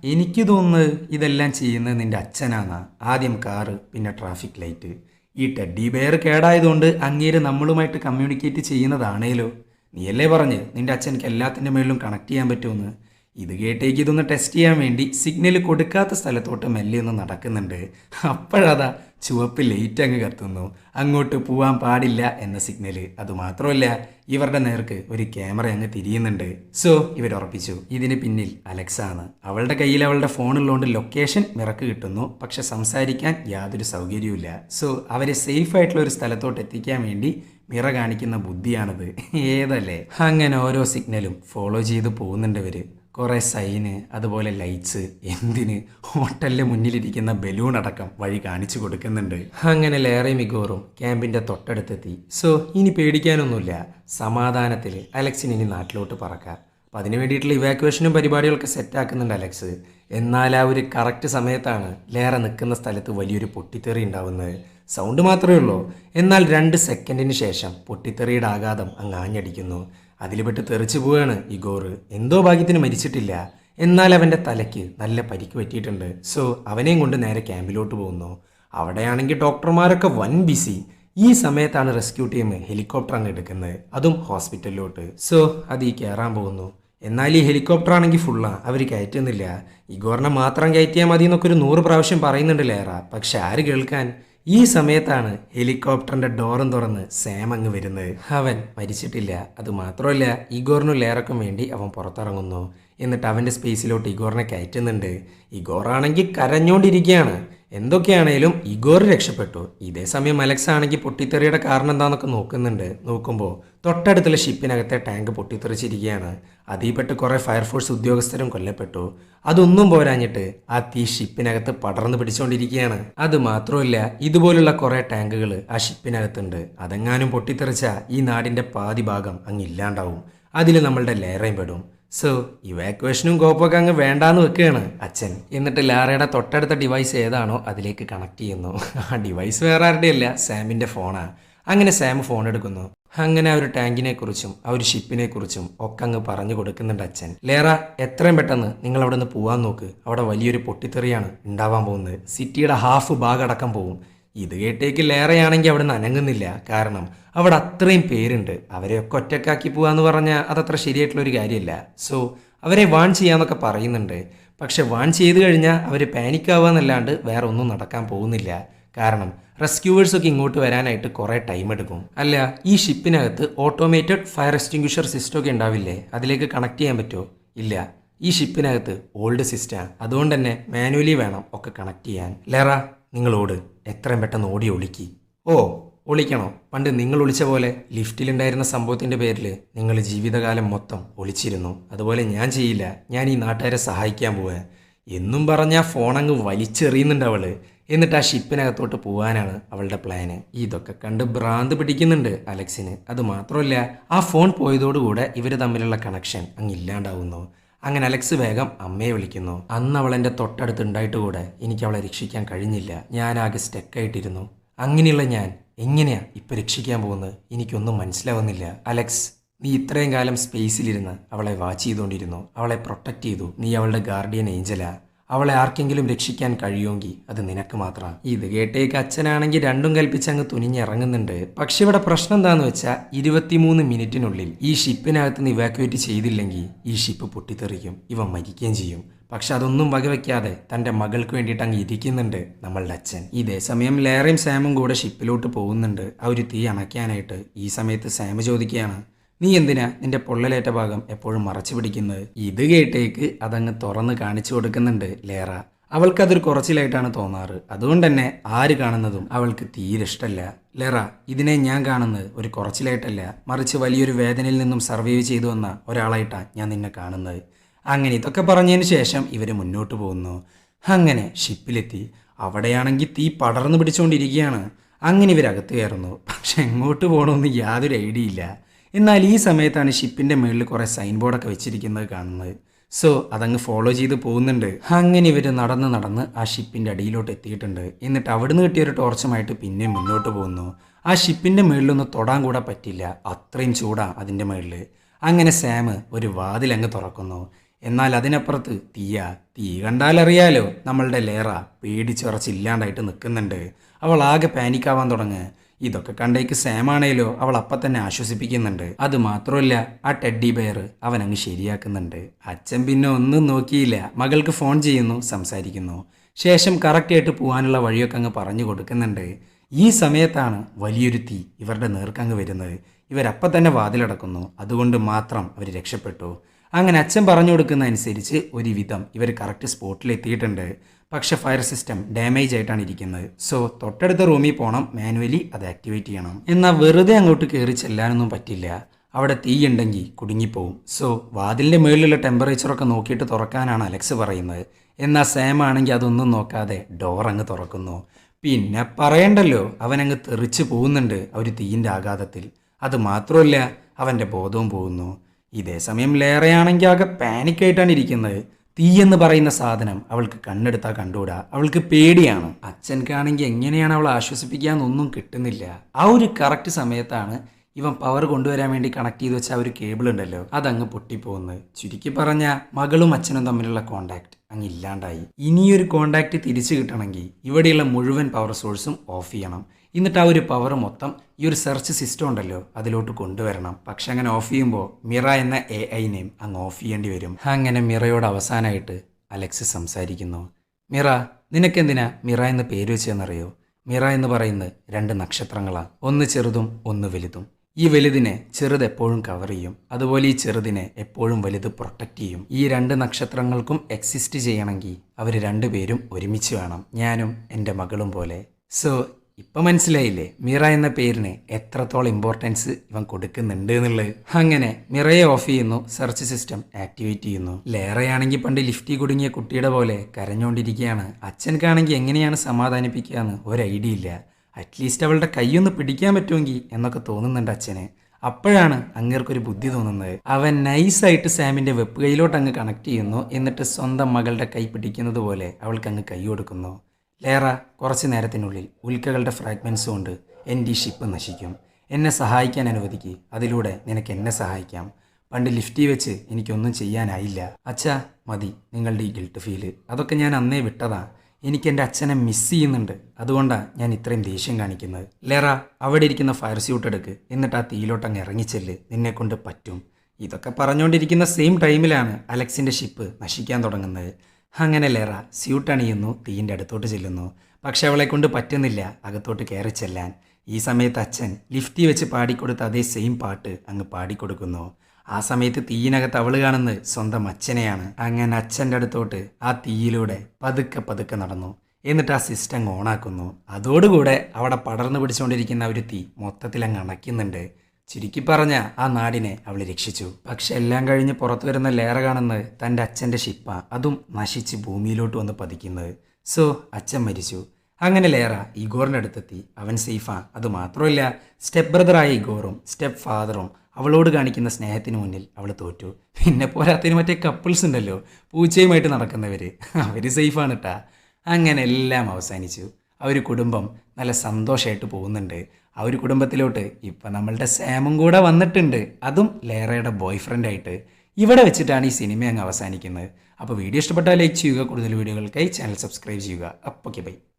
എനിക്ക് തോന്നുന്നത് ഇതെല്ലാം ചെയ്യുന്നത് നിന്റെ അച്ഛനാണ്. ആദ്യം കാറ് പിന്നെ ട്രാഫിക് ലൈറ്റ് ഈ ടെഡി ബെയർ കേടായതുകൊണ്ട് അങ്ങേര് നമ്മളുമായിട്ട് കമ്മ്യൂണിക്കേറ്റ് ചെയ്യുന്നതാണേലോ? നീയല്ലേ പറഞ്ഞ് നിന്റെ അച്ഛനക്ക് എല്ലാത്തിന്റെ മേളിലും കണക്ട് ചെയ്യാൻ പറ്റുമെന്ന്. ഇത് കേട്ടേക്ക് ഇതൊന്ന് ടെസ്റ്റ് ചെയ്യാൻ വേണ്ടി സിഗ്നൽ കൊടുക്കാത്ത സ്ഥലത്തോട്ട് മെല്ലെ ഒന്ന് നടക്കുന്നുണ്ട്. അപ്പോഴതാ ചുവപ്പ് ലൈറ്റ് അങ്ങ് കത്തുന്നു. അങ്ങോട്ട് പോവാൻ പാടില്ല എന്ന സിഗ്നൽ അതുമാത്രമല്ല ഇവരുടെ നേർക്ക് ഒരു ക്യാമറ അങ്ങ് തിരിയുന്നുണ്ട്. സോ ഇവർ ഉറപ്പിച്ചു. ഇതിന് പിന്നിൽ അലക്സ ആണ്. അവളുടെ കയ്യിൽ അവളുടെ ഫോണുള്ളതുകൊണ്ട് ലൊക്കേഷൻ മിറക്ക് കിട്ടുന്നു. പക്ഷെ സംസാരിക്കാൻ യാതൊരു സൗകര്യവുമില്ല സോ അവരെ സേഫ് ആയിട്ടുള്ള ഒരു സ്ഥലത്തോട്ട് എത്തിക്കാൻ വേണ്ടി മിറ കാണിക്കുന്ന ബുദ്ധിയാണത്. ഏതല്ലേ? അങ്ങനെ ഓരോ സിഗ്നലും ഫോളോ ചെയ്ത് പോകുന്നുണ്ട് ഇവർ. കുറേ സൈന് അതുപോലെ ലൈറ്റ്സ് എന്തിന് ഹോട്ടലിന് മുന്നിലിരിക്കുന്ന ബലൂൺ അടക്കം വഴി കാണിച്ചു കൊടുക്കുന്നുണ്ട്. അങ്ങനെ ലേറെ മികോറും ക്യാമ്പിന്റെ തൊട്ടടുത്തെത്തി. സോ ഇനി പേടിക്കാനൊന്നുമില്ല. സമാധാനത്തിൽ അലക്സിന് ഇനി നാട്ടിലോട്ട് പറക്കാം. അപ്പം അതിന് വേണ്ടിയിട്ടുള്ള ഇവാക്വേഷനും പരിപാടികളൊക്കെ സെറ്റാക്കുന്നുണ്ട് അലക്സ്. എന്നാൽ ആ ഒരു കറക്റ്റ് സമയത്താണ് ലേറെ നിൽക്കുന്ന സ്ഥലത്ത് വലിയൊരു പൊട്ടിത്തെറി ഉണ്ടാവുന്നത്. സൗണ്ട് മാത്രമേ ഉള്ളൂ. എന്നാൽ രണ്ട് സെക്കൻഡിന് ശേഷം പൊട്ടിത്തെറിയുടെ ആഘാതം അങ്ങ് ആഞ്ഞടിക്കുന്നു. അതിൽ പെട്ട് തെറിച്ചു പോവുകയാണ് ഇഗോർ എന്തോ ഭാഗ്യത്തിന് മരിച്ചിട്ടില്ല. എന്നാൽ അവന്റെ തലയ്ക്ക് നല്ല പരിക്ക് പറ്റിയിട്ടുണ്ട്. സോ അവനെയും കൊണ്ട് നേരെ ക്യാമ്പിലോട്ട് പോകുന്നു. അവിടെയാണെങ്കിൽ ഡോക്ടർമാരൊക്കെ വൻ ബിസി. ഈ സമയത്താണ് റെസ്ക്യൂ ടീം ഹെലികോപ്റ്റർ അങ്ങ് എടുക്കുന്നത്. അതും ഹോസ്പിറ്റലിലോട്ട്. സോ അത് ഈ കയറാൻ പോകുന്നു. എന്നാൽ ഈ ഹെലികോപ്റ്റർ ആണെങ്കിൽ ഫുള്ളാണ് അവർ കയറ്റുന്നില്ല. ഇഗോറിനെ മാത്രം കയറ്റിയാൽ മതി എന്നൊക്കെ ഒരു നൂറ് പ്രാവശ്യം പറയുന്നുണ്ട് ലേറ. പക്ഷെ ആര് കേൾക്കാൻ? ഈ സമയത്താണ് ഹെലികോപ്റ്ററിന്റെ ഡോറും തുറന്ന് സാം അങ്ങ് വരുന്നത്. അവൻ മരിച്ചിട്ടില്ല. അത് മാത്രമല്ല ഇഗോറിനും ലേറക്കും വേണ്ടി അവൻ പുറത്തിറങ്ങുന്നു. എന്നിട്ട് അവന്റെ സ്പേസിലോട്ട് ഇഗോറിനെ കയറ്റുന്നുണ്ട്. ഇഗോറാണെങ്കിൽ കരഞ്ഞോണ്ടിരിക്കുകയാണ്. എന്തൊക്കെയാണേലും ഇഗോർ രക്ഷപ്പെട്ടു. ഇതേ സമയം അലക്സ് ആണെങ്കിൽ പൊട്ടിത്തെറിയുടെ കാരണം എന്താണെന്നൊക്കെ നോക്കുന്നുണ്ട്. നോക്കുമ്പോൾ തൊട്ടടുത്തുള്ള ഷിപ്പിനകത്തെ ടാങ്ക് പൊട്ടിത്തെറിച്ചിരിക്കുകയാണ്. അതിൽപ്പെട്ട് കുറേ ഫയർഫോഴ്സ് ഉദ്യോഗസ്ഥരും കൊല്ലപ്പെട്ടു. അതൊന്നും പോരാഞ്ഞിട്ട് ആ തീ ഷിപ്പിനകത്ത് പടർന്നു പിടിച്ചുകൊണ്ടിരിക്കുകയാണ് അത് മാത്രമല്ല ഇതുപോലുള്ള കുറേ ടാങ്കുകൾ ആ ഷിപ്പിനകത്തുണ്ട്. അതെങ്ങാനും പൊട്ടിത്തെറിച്ച ഈ നാടിന്റെ പാതി ഭാഗം അങ്ങ് ഇല്ലാണ്ടാവും. അതിൽ നമ്മളുടെ ലേറയും പെടും. സോ ഇവാക്വേഷനും കോപ്പൊക്കെ അങ്ങ് വേണ്ടാന്ന് വെക്കുകയാണ് അച്ഛൻ. എന്നിട്ട് ലാറയുടെ തൊട്ടടുത്ത ഡിവൈസ് ഏതാണോ അതിലേക്ക് കണക്ട് ചെയ്യുന്നു. ആ ഡിവൈസ് വേറെ ആരുടെയല്ല സാമിന്റെ ഫോണാ അങ്ങനെ സാം ഫോൺ എടുക്കുന്നു. അങ്ങനെ ആ ഒരു ടാങ്കിനെ കുറിച്ചും ആ ഒരു ഷിപ്പിനെ കുറിച്ചും ഒക്കെ അങ്ങ് പറഞ്ഞു കൊടുക്കുന്നുണ്ട് അച്ഛൻ. ലേറ എത്രയും പെട്ടെന്ന് നിങ്ങൾ അവിടെ നിന്ന് പോവാൻ നോക്ക്. അവിടെ വലിയൊരു പൊട്ടിത്തെറിയാണ് ഉണ്ടാവാൻ പോകുന്നത്. സിറ്റിയുടെ ഹാഫ് ഭാഗം അടക്കം പോകും ഇത് കേട്ടേക്ക് ലേറെയാണെങ്കിൽ അവിടെ നിന്ന് അനങ്ങുന്നില്ല കാരണം അവിടെ അത്രയും പേരുണ്ട്. അവരെയൊക്കെ ഒറ്റക്കാക്കി പോവാന്ന് പറഞ്ഞാൽ അതത്ര ശരിയായിട്ടുള്ള ഒരു കാര്യമല്ല സോ അവരെ വാൺ ചെയ്യാമെന്നൊക്കെ പറയുന്നുണ്ട്. പക്ഷെ വാൺ ചെയ്ത് കഴിഞ്ഞാൽ അവർ പാനിക്കാവുക എന്നല്ലാണ്ട് വേറെ ഒന്നും നടക്കാൻ പോകുന്നില്ല. കാരണം റെസ്ക്യൂവേഴ്സൊക്കെ ഇങ്ങോട്ട് വരാനായിട്ട് കുറേ ടൈം എടുക്കും. അല്ല ഈ ഷിപ്പിനകത്ത് ഓട്ടോമേറ്റഡ് ഫയർ എക്സ്റ്റിങ്ക്വിഷർ സിസ്റ്റം ഒക്കെ ഉണ്ടാവില്ലേ? അതിലേക്ക് കണക്ട് ചെയ്യാൻ പറ്റുമോ? ഇല്ല. ഈ ഷിപ്പിനകത്ത് ഓൾഡ് സിസ്റ്റമാണ് അതുകൊണ്ട് തന്നെ മാനുവലി വേണം ഒക്കെ കണക്ട് ചെയ്യാൻ. ലേറ നിങ്ങൾ ഓട്. എത്രയും പെട്ടെന്ന് ഓടി ഒളിക്കി. ഓ ഒളിക്കണോ? പണ്ട് നിങ്ങൾ ഒളിച്ച പോലെ ലിഫ്റ്റിലുണ്ടായിരുന്ന സംഭവത്തിന്റെ പേരിൽ നിങ്ങൾ ജീവിതകാലം മൊത്തം ഒളിച്ചിരുന്നു. അതുപോലെ ഞാൻ ചെയ്യില്ല. ഞാൻ ഈ നാട്ടുകാരെ സഹായിക്കാൻ പോവുക എന്നും പറഞ്ഞ ഫോൺ അങ്ങ് വലിച്ചെറിയുന്നുണ്ട് അവൾ. എന്നിട്ട് ആ ഷിപ്പിനകത്തോട്ട് പോകാനാണ് അവളുടെ പ്ലാന് ഇതൊക്കെ കണ്ട് ഭ്രാന്ത് പിടിക്കുന്നുണ്ട് അലക്സിന്. അത് മാത്രമല്ല ആ ഫോൺ പോയതോടുകൂടെ ഇവർ തമ്മിലുള്ള കണക്ഷൻ അങ്ങ് ഇല്ലാണ്ടാവുന്നു. അങ്ങനെ അലക്സ് വേഗം അമ്മയെ വിളിക്കുന്നു. അന്ന് അവൾ എന്റെ തൊട്ടടുത്ത് ഉണ്ടായിട്ട് കൂടെ എനിക്ക് അവളെ രക്ഷിക്കാൻ കഴിഞ്ഞില്ല. ഞാൻ ആകെ സ്റ്റക്കായിട്ടിരുന്നു അങ്ങനെയുള്ള ഞാൻ എങ്ങനെയാ ഇപ്പം രക്ഷിക്കാൻ പോകുന്നത്? എനിക്കൊന്നും മനസ്സിലാവുന്നില്ല. അലക്സ് നീ ഇത്രയും കാലം സ്പേസിലിരുന്ന് അവളെ വാച്ച് ചെയ്തുകൊണ്ടിരുന്നു അവളെ പ്രൊട്ടക്റ്റ് ചെയ്തു. നീ അവളുടെ ഗാർഡിയൻ ഏഞ്ചലാ അവളെ ആർക്കെങ്കിലും രക്ഷിക്കാൻ കഴിയുമെങ്കിൽ അത് നിനക്ക് മാത്രമാണ്. ഇത് കേട്ടേക്ക് അച്ഛനാണെങ്കിൽ രണ്ടും കൽപ്പിച്ച് അങ്ങ് തുനിഞ്ഞിറങ്ങുന്നുണ്ട്. പക്ഷെ ഇവിടെ പ്രശ്നം എന്താണെന്ന് വെച്ചാൽ ഇരുപത്തിമൂന്ന് മിനിറ്റിനുള്ളിൽ ഈ ഷിപ്പിനകത്ത് നിന്ന് ഇവാക്യുവേറ്റ് ചെയ്തില്ലെങ്കിൽ ഈ ഷിപ്പ് പൊട്ടിത്തെറിക്കും. ഇവ മരിക്കുകയും ചെയ്യും. പക്ഷെ അതൊന്നും വകവെക്കാതെ തന്റെ മകൾക്ക് വേണ്ടിയിട്ട് അങ്ങ് ഇരിക്കുന്നുണ്ട് നമ്മളുടെ അച്ഛൻ. ഇതേ സമയം ലേറയും സാമും കൂടെ ഷിപ്പിലോട്ട് പോകുന്നുണ്ട്. ആ ഒരു തീ അണയ്ക്കാനായിട്ട് ഈ സമയത്ത് സാമ ചോദിക്കുകയാണ് നീ എന്തിനാ നിന്റെ പൊള്ളലേറ്റ ഭാഗം എപ്പോഴും മറച്ചു പിടിക്കുന്നത്? ഇത് കേട്ടേക്ക് അതങ്ങ് തുറന്ന് കാണിച്ചു കൊടുക്കുന്നുണ്ട് ലേറ. അവൾക്കതൊരു കുറച്ചിലായിട്ടാണ് തോന്നാറ്. അതുകൊണ്ട് തന്നെ ആര് കാണുന്നതും അവൾക്ക് തീരെ ഇഷ്ടമല്ല ലേറ ഇതിനെ ഞാൻ കാണുന്നത് ഒരു കുറച്ചിലായിട്ടല്ല. മറിച്ച് വലിയൊരു വേദനയിൽ നിന്നും സർവൈവ് ചെയ്തു വന്ന ഒരാളായിട്ടാണ് ഞാൻ നിന്നെ കാണുന്നത്. അങ്ങനെ ഇതൊക്കെ പറഞ്ഞതിന് ശേഷം ഇവർ മുന്നോട്ട് പോകുന്നു. അങ്ങനെ ഷിപ്പിലെത്തി. അവിടെയാണെങ്കിൽ തീ പടർന്നു പിടിച്ചുകൊണ്ടിരിക്കുകയാണ്. അങ്ങനെ ഇവരകത്ത് കയറുന്നു. പക്ഷെ എങ്ങോട്ട് പോകണമെന്ന് യാതൊരു ഐഡിയ ഇല്ല എന്നാൽ ഈ സമയത്താണ് ഷിപ്പിന്റെ മുകളിൽ കുറേ സൈൻ ബോർഡൊക്കെ വെച്ചിരിക്കുന്നത് കാണുന്നത്. സോ അതങ്ങ് ഫോളോ ചെയ്ത് പോകുന്നുണ്ട്. അങ്ങനെ ഇവർ നടന്ന് നടന്ന് ആ ഷിപ്പിന്റെ അടിയിലോട്ട് എത്തിയിട്ടുണ്ട്. എന്നിട്ട് അവിടുന്ന് കിട്ടിയ ഒരു ടോർച്ചുമായിട്ട് പിന്നെ മുന്നോട്ട് പോകുന്നു. ആ ഷിപ്പിന്റെ മുകളിലൊന്നും തൊടാൻ കൂടെ പറ്റില്ല. അത്രയും ചൂടാ അതിന്റെ മുകളിൽ അങ്ങനെ സാം ഒരു വാതിൽ അങ്ങ് തുറക്കുന്നു. എന്നാൽ അതിനപ്പുറത്ത് തീയ. തീ കണ്ടാലറിയാലോ നമ്മളുടെ ലേറ പേടിച്ചുറച്ചില്ലാണ്ടായിട്ട് നിൽക്കുന്നുണ്ട്. അവൾ ആകെ പാനിക്കാവാൻ തുടങ്ങുക ഇതൊക്കെ കണ്ടേക്ക് സാമാണേലോ അവൾ അപ്പം തന്നെ ആശ്വസിപ്പിക്കുന്നുണ്ട്. അത് മാത്രമല്ല ആ ടെഡി ബെയർ അവനങ്ങ് ശരിയാക്കുന്നുണ്ട്. അച്ഛൻ പിന്നെ ഒന്നും നോക്കിയില്ല. മകൾക്ക് ഫോൺ ചെയ്യുന്നു സംസാരിക്കുന്നു. ശേഷം കറക്റ്റായിട്ട് പോകാനുള്ള വഴിയൊക്കെ അങ്ങ് പറഞ്ഞു കൊടുക്കുന്നുണ്ട്. ഈ സമയത്താണ് വലിയൊരു തീ ഇവരുടെ നേർക്കങ്ങ് വരുന്നത്. ഇവരപ്പം തന്നെ വാതിലടക്കുന്നു. അതുകൊണ്ട് മാത്രം അവർ രക്ഷപ്പെട്ടു. അങ്ങനെ അച്ഛൻ പറഞ്ഞു കൊടുക്കുന്ന അനുസരിച്ച് ഒരുവിധം ഇവർ കറക്റ്റ് സ്പോട്ടിൽ എത്തിയിട്ടുണ്ട്. പക്ഷെ ഫയർ സിസ്റ്റം ഡാമേജ് ആയിട്ടാണ് ഇരിക്കുന്നത്. സോ തൊട്ടടുത്ത റൂമിൽ പോകണം മാനുവലി അത് ആക്ടിവേറ്റ് ചെയ്യണം. എന്നാൽ വെറുതെ അങ്ങോട്ട് കയറി ചെല്ലാനൊന്നും പറ്റില്ല. അവിടെ തീയുണ്ടെങ്കിൽ കുടുങ്ങിപ്പോവും. സോ വാതിലിന്റെ മുകളിലുള്ള ടെമ്പറേച്ചറൊക്കെ നോക്കിയിട്ട് തുറക്കാനാണ് അലക്സ് പറയുന്നത്. എന്നാൽ സാം ആണെങ്കിൽ അതൊന്നും നോക്കാതെ ഡോർ അങ്ങ് തുറക്കുന്നു. പിന്നെ പറയണ്ടല്ലോ അവൻ അങ്ങ് തെറിച്ച് പോകുന്നുണ്ട് ഒരു തീയിന്റെ ആഘാതത്തിൽ. അത് മാത്രമല്ല അവന്റെ ബോധവും പോകുന്നു. ഇതേ സമയം ലേറെയാണെങ്കിൽ ആകെ പാനിക്കായിട്ടാണ് ഇരിക്കുന്നത്. തീ എന്ന് പറയുന്ന സാധനം അവൾക്ക് കണ്ണെടുത്താൽ കണ്ടുകൂടാ. അവൾക്ക് പേടിയാണ്. അച്ഛൻക്കാണെങ്കിൽ എങ്ങനെയാണ് അവളെ ആശ്വസിപ്പിക്കാന്നൊന്നും കിട്ടുന്നില്ല. ആ ഒരു കറക്റ്റ് സമയത്താണ് ഇവൻ പവർ കൊണ്ടുവരാൻ വേണ്ടി കണക്ട് ചെയ്ത് വെച്ച ആ ഒരു കേബിൾ ഉണ്ടല്ലോ അതങ്ങ് പൊട്ടിപ്പോകുന്നത് ചുരുക്കി പറഞ്ഞ മകളും അച്ഛനും തമ്മിലുള്ള കോണ്ടാക്ട് അങ്ങ് ഇല്ലാണ്ടായി. ഇനിയൊരു കോണ്ടാക്ട് തിരിച്ചു കിട്ടണമെങ്കിൽ ഇവിടെയുള്ള മുഴുവൻ പവർ സോഴ്സും ഓഫ് ചെയ്യണം. എന്നിട്ട് ആ ഒരു പവർ മൊത്തം ഈ ഒരു സെർച്ച് സിസ്റ്റം ഉണ്ടല്ലോ അതിലോട്ട് കൊണ്ടുവരണം. പക്ഷെ അങ്ങനെ ഓഫ് ചെയ്യുമ്പോൾ മിറ എന്ന എ നെയിം അങ്ങ് ഓഫ് ചെയ്യേണ്ടി വരും. അങ്ങനെ മിറയോട് അവസാനമായിട്ട് അലക്സ് സംസാരിക്കുന്നു. മിറ നിനക്കെന്തിനാ മിറ എന്ന് പേര് വെച്ചതെന്നറിയോ? മിറ എന്ന് പറയുന്നത് രണ്ട് നക്ഷത്രങ്ങളാണ് ഒന്ന് ചെറുതും ഒന്ന് വലുതും. ഈ വലുതിനെ ചെറുത് എപ്പോഴും കവർ ചെയ്യും. അതുപോലെ ഈ ചെറുതിനെ എപ്പോഴും വലുത് പ്രൊട്ടക്റ്റ് ചെയ്യും. ഈ രണ്ട് നക്ഷത്രങ്ങൾക്കും എക്സിസ്റ്റ് ചെയ്യണമെങ്കിൽ അവർ രണ്ടുപേരും ഒരുമിച്ച് വേണം. ഞാനും എന്റെ മകളും പോലെ. സോ ഇപ്പൊ മനസ്സിലായില്ലേ? മിറ എന്ന പേരിന് എത്രത്തോളം ഇമ്പോർട്ടൻസ് ഇവൻ കൊടുക്കുന്നുണ്ട് എന്നുള്ളത്? അങ്ങനെ മിറയെ ഓഫ് ചെയ്യുന്നു സെർച്ച് സിസ്റ്റം ആക്ടിവേറ്റ് ചെയ്യുന്നു. ലേറയാണെങ്കിൽ പണ്ട് ലിഫ്റ്റിൽ കുടുങ്ങിയ കുട്ടിയുടെ പോലെ കരഞ്ഞുകൊണ്ടിരിക്കുകയാണ് അച്ഛനക്കാണെങ്കിൽ എങ്ങനെയാണ് സമാധാനിപ്പിക്കുക എന്ന് ഒരു ഐഡിയ ഇല്ല. അറ്റ്ലീസ്റ്റ് അവളുടെ കൈയൊന്ന് പിടിക്കാൻ പറ്റുമെങ്കിൽ എന്നൊക്കെ തോന്നുന്നുണ്ട് അച്ഛന്. അപ്പോഴാണ് അങ്ങേർക്കൊരു ബുദ്ധി തോന്നുന്നത്. അവൻ നൈസായിട്ട് സാമിന്റെ വെപ്പ് കൈയിലോട്ട് അങ്ങ് കണക്ട് ചെയ്യുന്നു എന്നിട്ട് സ്വന്തം മകളുടെ കൈ പിടിക്കുന്നത് പോലെ അവൾക്ക് അങ്ങ് കൈ കൊടുക്കുന്നു. ലേറ കുറച്ച് നേരത്തിനുള്ളിൽ ഉൽക്കകളുടെ ഫ്രാഗ്മെൻസ് കൊണ്ട് എന്റെ ഈ ഷിപ്പ് നശിക്കും. എന്നെ സഹായിക്കാൻ അനുവദിക്ക്. അതിലൂടെ നിനക്ക് എന്നെ സഹായിക്കാം. പണ്ട് ലിഫ്റ്റിൽ വെച്ച് എനിക്കൊന്നും ചെയ്യാനായില്ല. അച്ഛാ മതി. നിങ്ങളുടെ ഈ ഗിൽട്ട് ഫീൽ അതൊക്കെ ഞാൻ അന്നേ വിട്ടതാ. എനിക്ക് എന്റെ അച്ഛനെ മിസ് ചെയ്യുന്നുണ്ട്. അതുകൊണ്ടാണ് ഞാൻ ഇത്രയും ദേഷ്യം കാണിക്കുന്നത്. ലേറ അവിടെ ഇരിക്കുന്ന ഫയർ സ്യൂട്ട് എടുക്ക്. എന്നിട്ട് ആ തീയിലോട്ടങ്ങ് ഇറങ്ങിച്ചെല്ല് നിന്നെ കൊണ്ട് പറ്റും. ഇതൊക്കെ പറഞ്ഞുകൊണ്ടിരിക്കുന്ന സെയിം ടൈമിലാണ് അലക്സിന്റെ ഷിപ്പ് നശിക്കാൻ തുടങ്ങുന്നത്. അങ്ങനെ ലേറ സ്യൂട്ട് അണിയുന്നു തീയിന്റെ അടുത്തോട്ട് ചെല്ലുന്നു. പക്ഷെ അവളെ കൊണ്ട് പറ്റുന്നില്ല അകത്തോട്ട് കയറി ചെല്ലാൻ. ഈ സമയത്ത് അച്ഛൻ ലിഫ്റ്റി വെച്ച് പാടിക്കൊടുത്ത അതേ സെയിം പാട്ട് അങ്ങ് പാടിക്കൊടുക്കുന്നു. ആ സമയത്ത് തീയിനകത്ത് അവൾ കാണുന്നത് സ്വന്തം അച്ഛനെയാണ്. അങ്ങനെ അച്ഛന്റെ അടുത്തോട്ട് ആ തീയിലൂടെ പതുക്കെ പതുക്കെ നടന്നു. എന്നിട്ട് ആ സിസ്റ്റം ഓണാക്കുന്നു. അതോടുകൂടെ അവിടെ പടർന്നു പിടിച്ചുകൊണ്ടിരിക്കുന്ന ഒരു തീ മൊത്തത്തിൽ അങ്ങ് അണയ്ക്കുന്നുണ്ട്. ചുരുക്കി പറഞ്ഞ ആ നാടിനെ അവൾ രക്ഷിച്ചു. പക്ഷെ എല്ലാം കഴിഞ്ഞ് പുറത്തു വരുന്ന ലേറ കാണുന്നത് തന്റെ അച്ഛന്റെ ഷിപ്പ അതും നശിച്ച് ഭൂമിയിലോട്ട് വന്ന് പതിക്കുന്നത്. സോ അച്ഛൻ മരിച്ചു. അങ്ങനെ ലേറ ഇഗോറിന്റെ അടുത്തെത്തി. അവൻ സേഫാ. അത് മാത്രമല്ല സ്റ്റെപ്പ് ബ്രദറായ ഇഗോറും സ്റ്റെപ്പ് ഫാദറും അവളോട് കാണിക്കുന്ന സ്നേഹത്തിന് മുന്നിൽ അവൾ തോറ്റു. പിന്നെ പോരാത്തതിന് മറ്റേ കപ്പിൾസ് ഉണ്ടല്ലോ പൂച്ചയുമായിട്ട് നടക്കുന്നവർ അവർ സേഫാണ് കേട്ടാ അങ്ങനെ എല്ലാം അവസാനിച്ചു. ഒരു കുടുംബം നല്ല സന്തോഷമായിട്ട് പോകുന്നുണ്ട്. ആ ഒരു കുടുംബത്തിലോട്ട് ഇപ്പം നമ്മളുടെ സാമും കൂടെ വന്നിട്ടുണ്ട്. അതും ലേറയുടെ ബോയ് ഫ്രണ്ടായിട്ട് ഇവിടെ വെച്ചിട്ടാണ് ഈ സിനിമ അങ്ങ് അവസാനിക്കുന്നത്. അപ്പോൾ വീഡിയോ ഇഷ്ടപ്പെട്ടാൽ ലൈക്ക് ചെയ്യുക കൂടുതൽ വീഡിയോകൾക്കായി ചാനൽ സബ്സ്ക്രൈബ് ചെയ്യുക. അപ്പോൾ ഓക്കെ ബൈ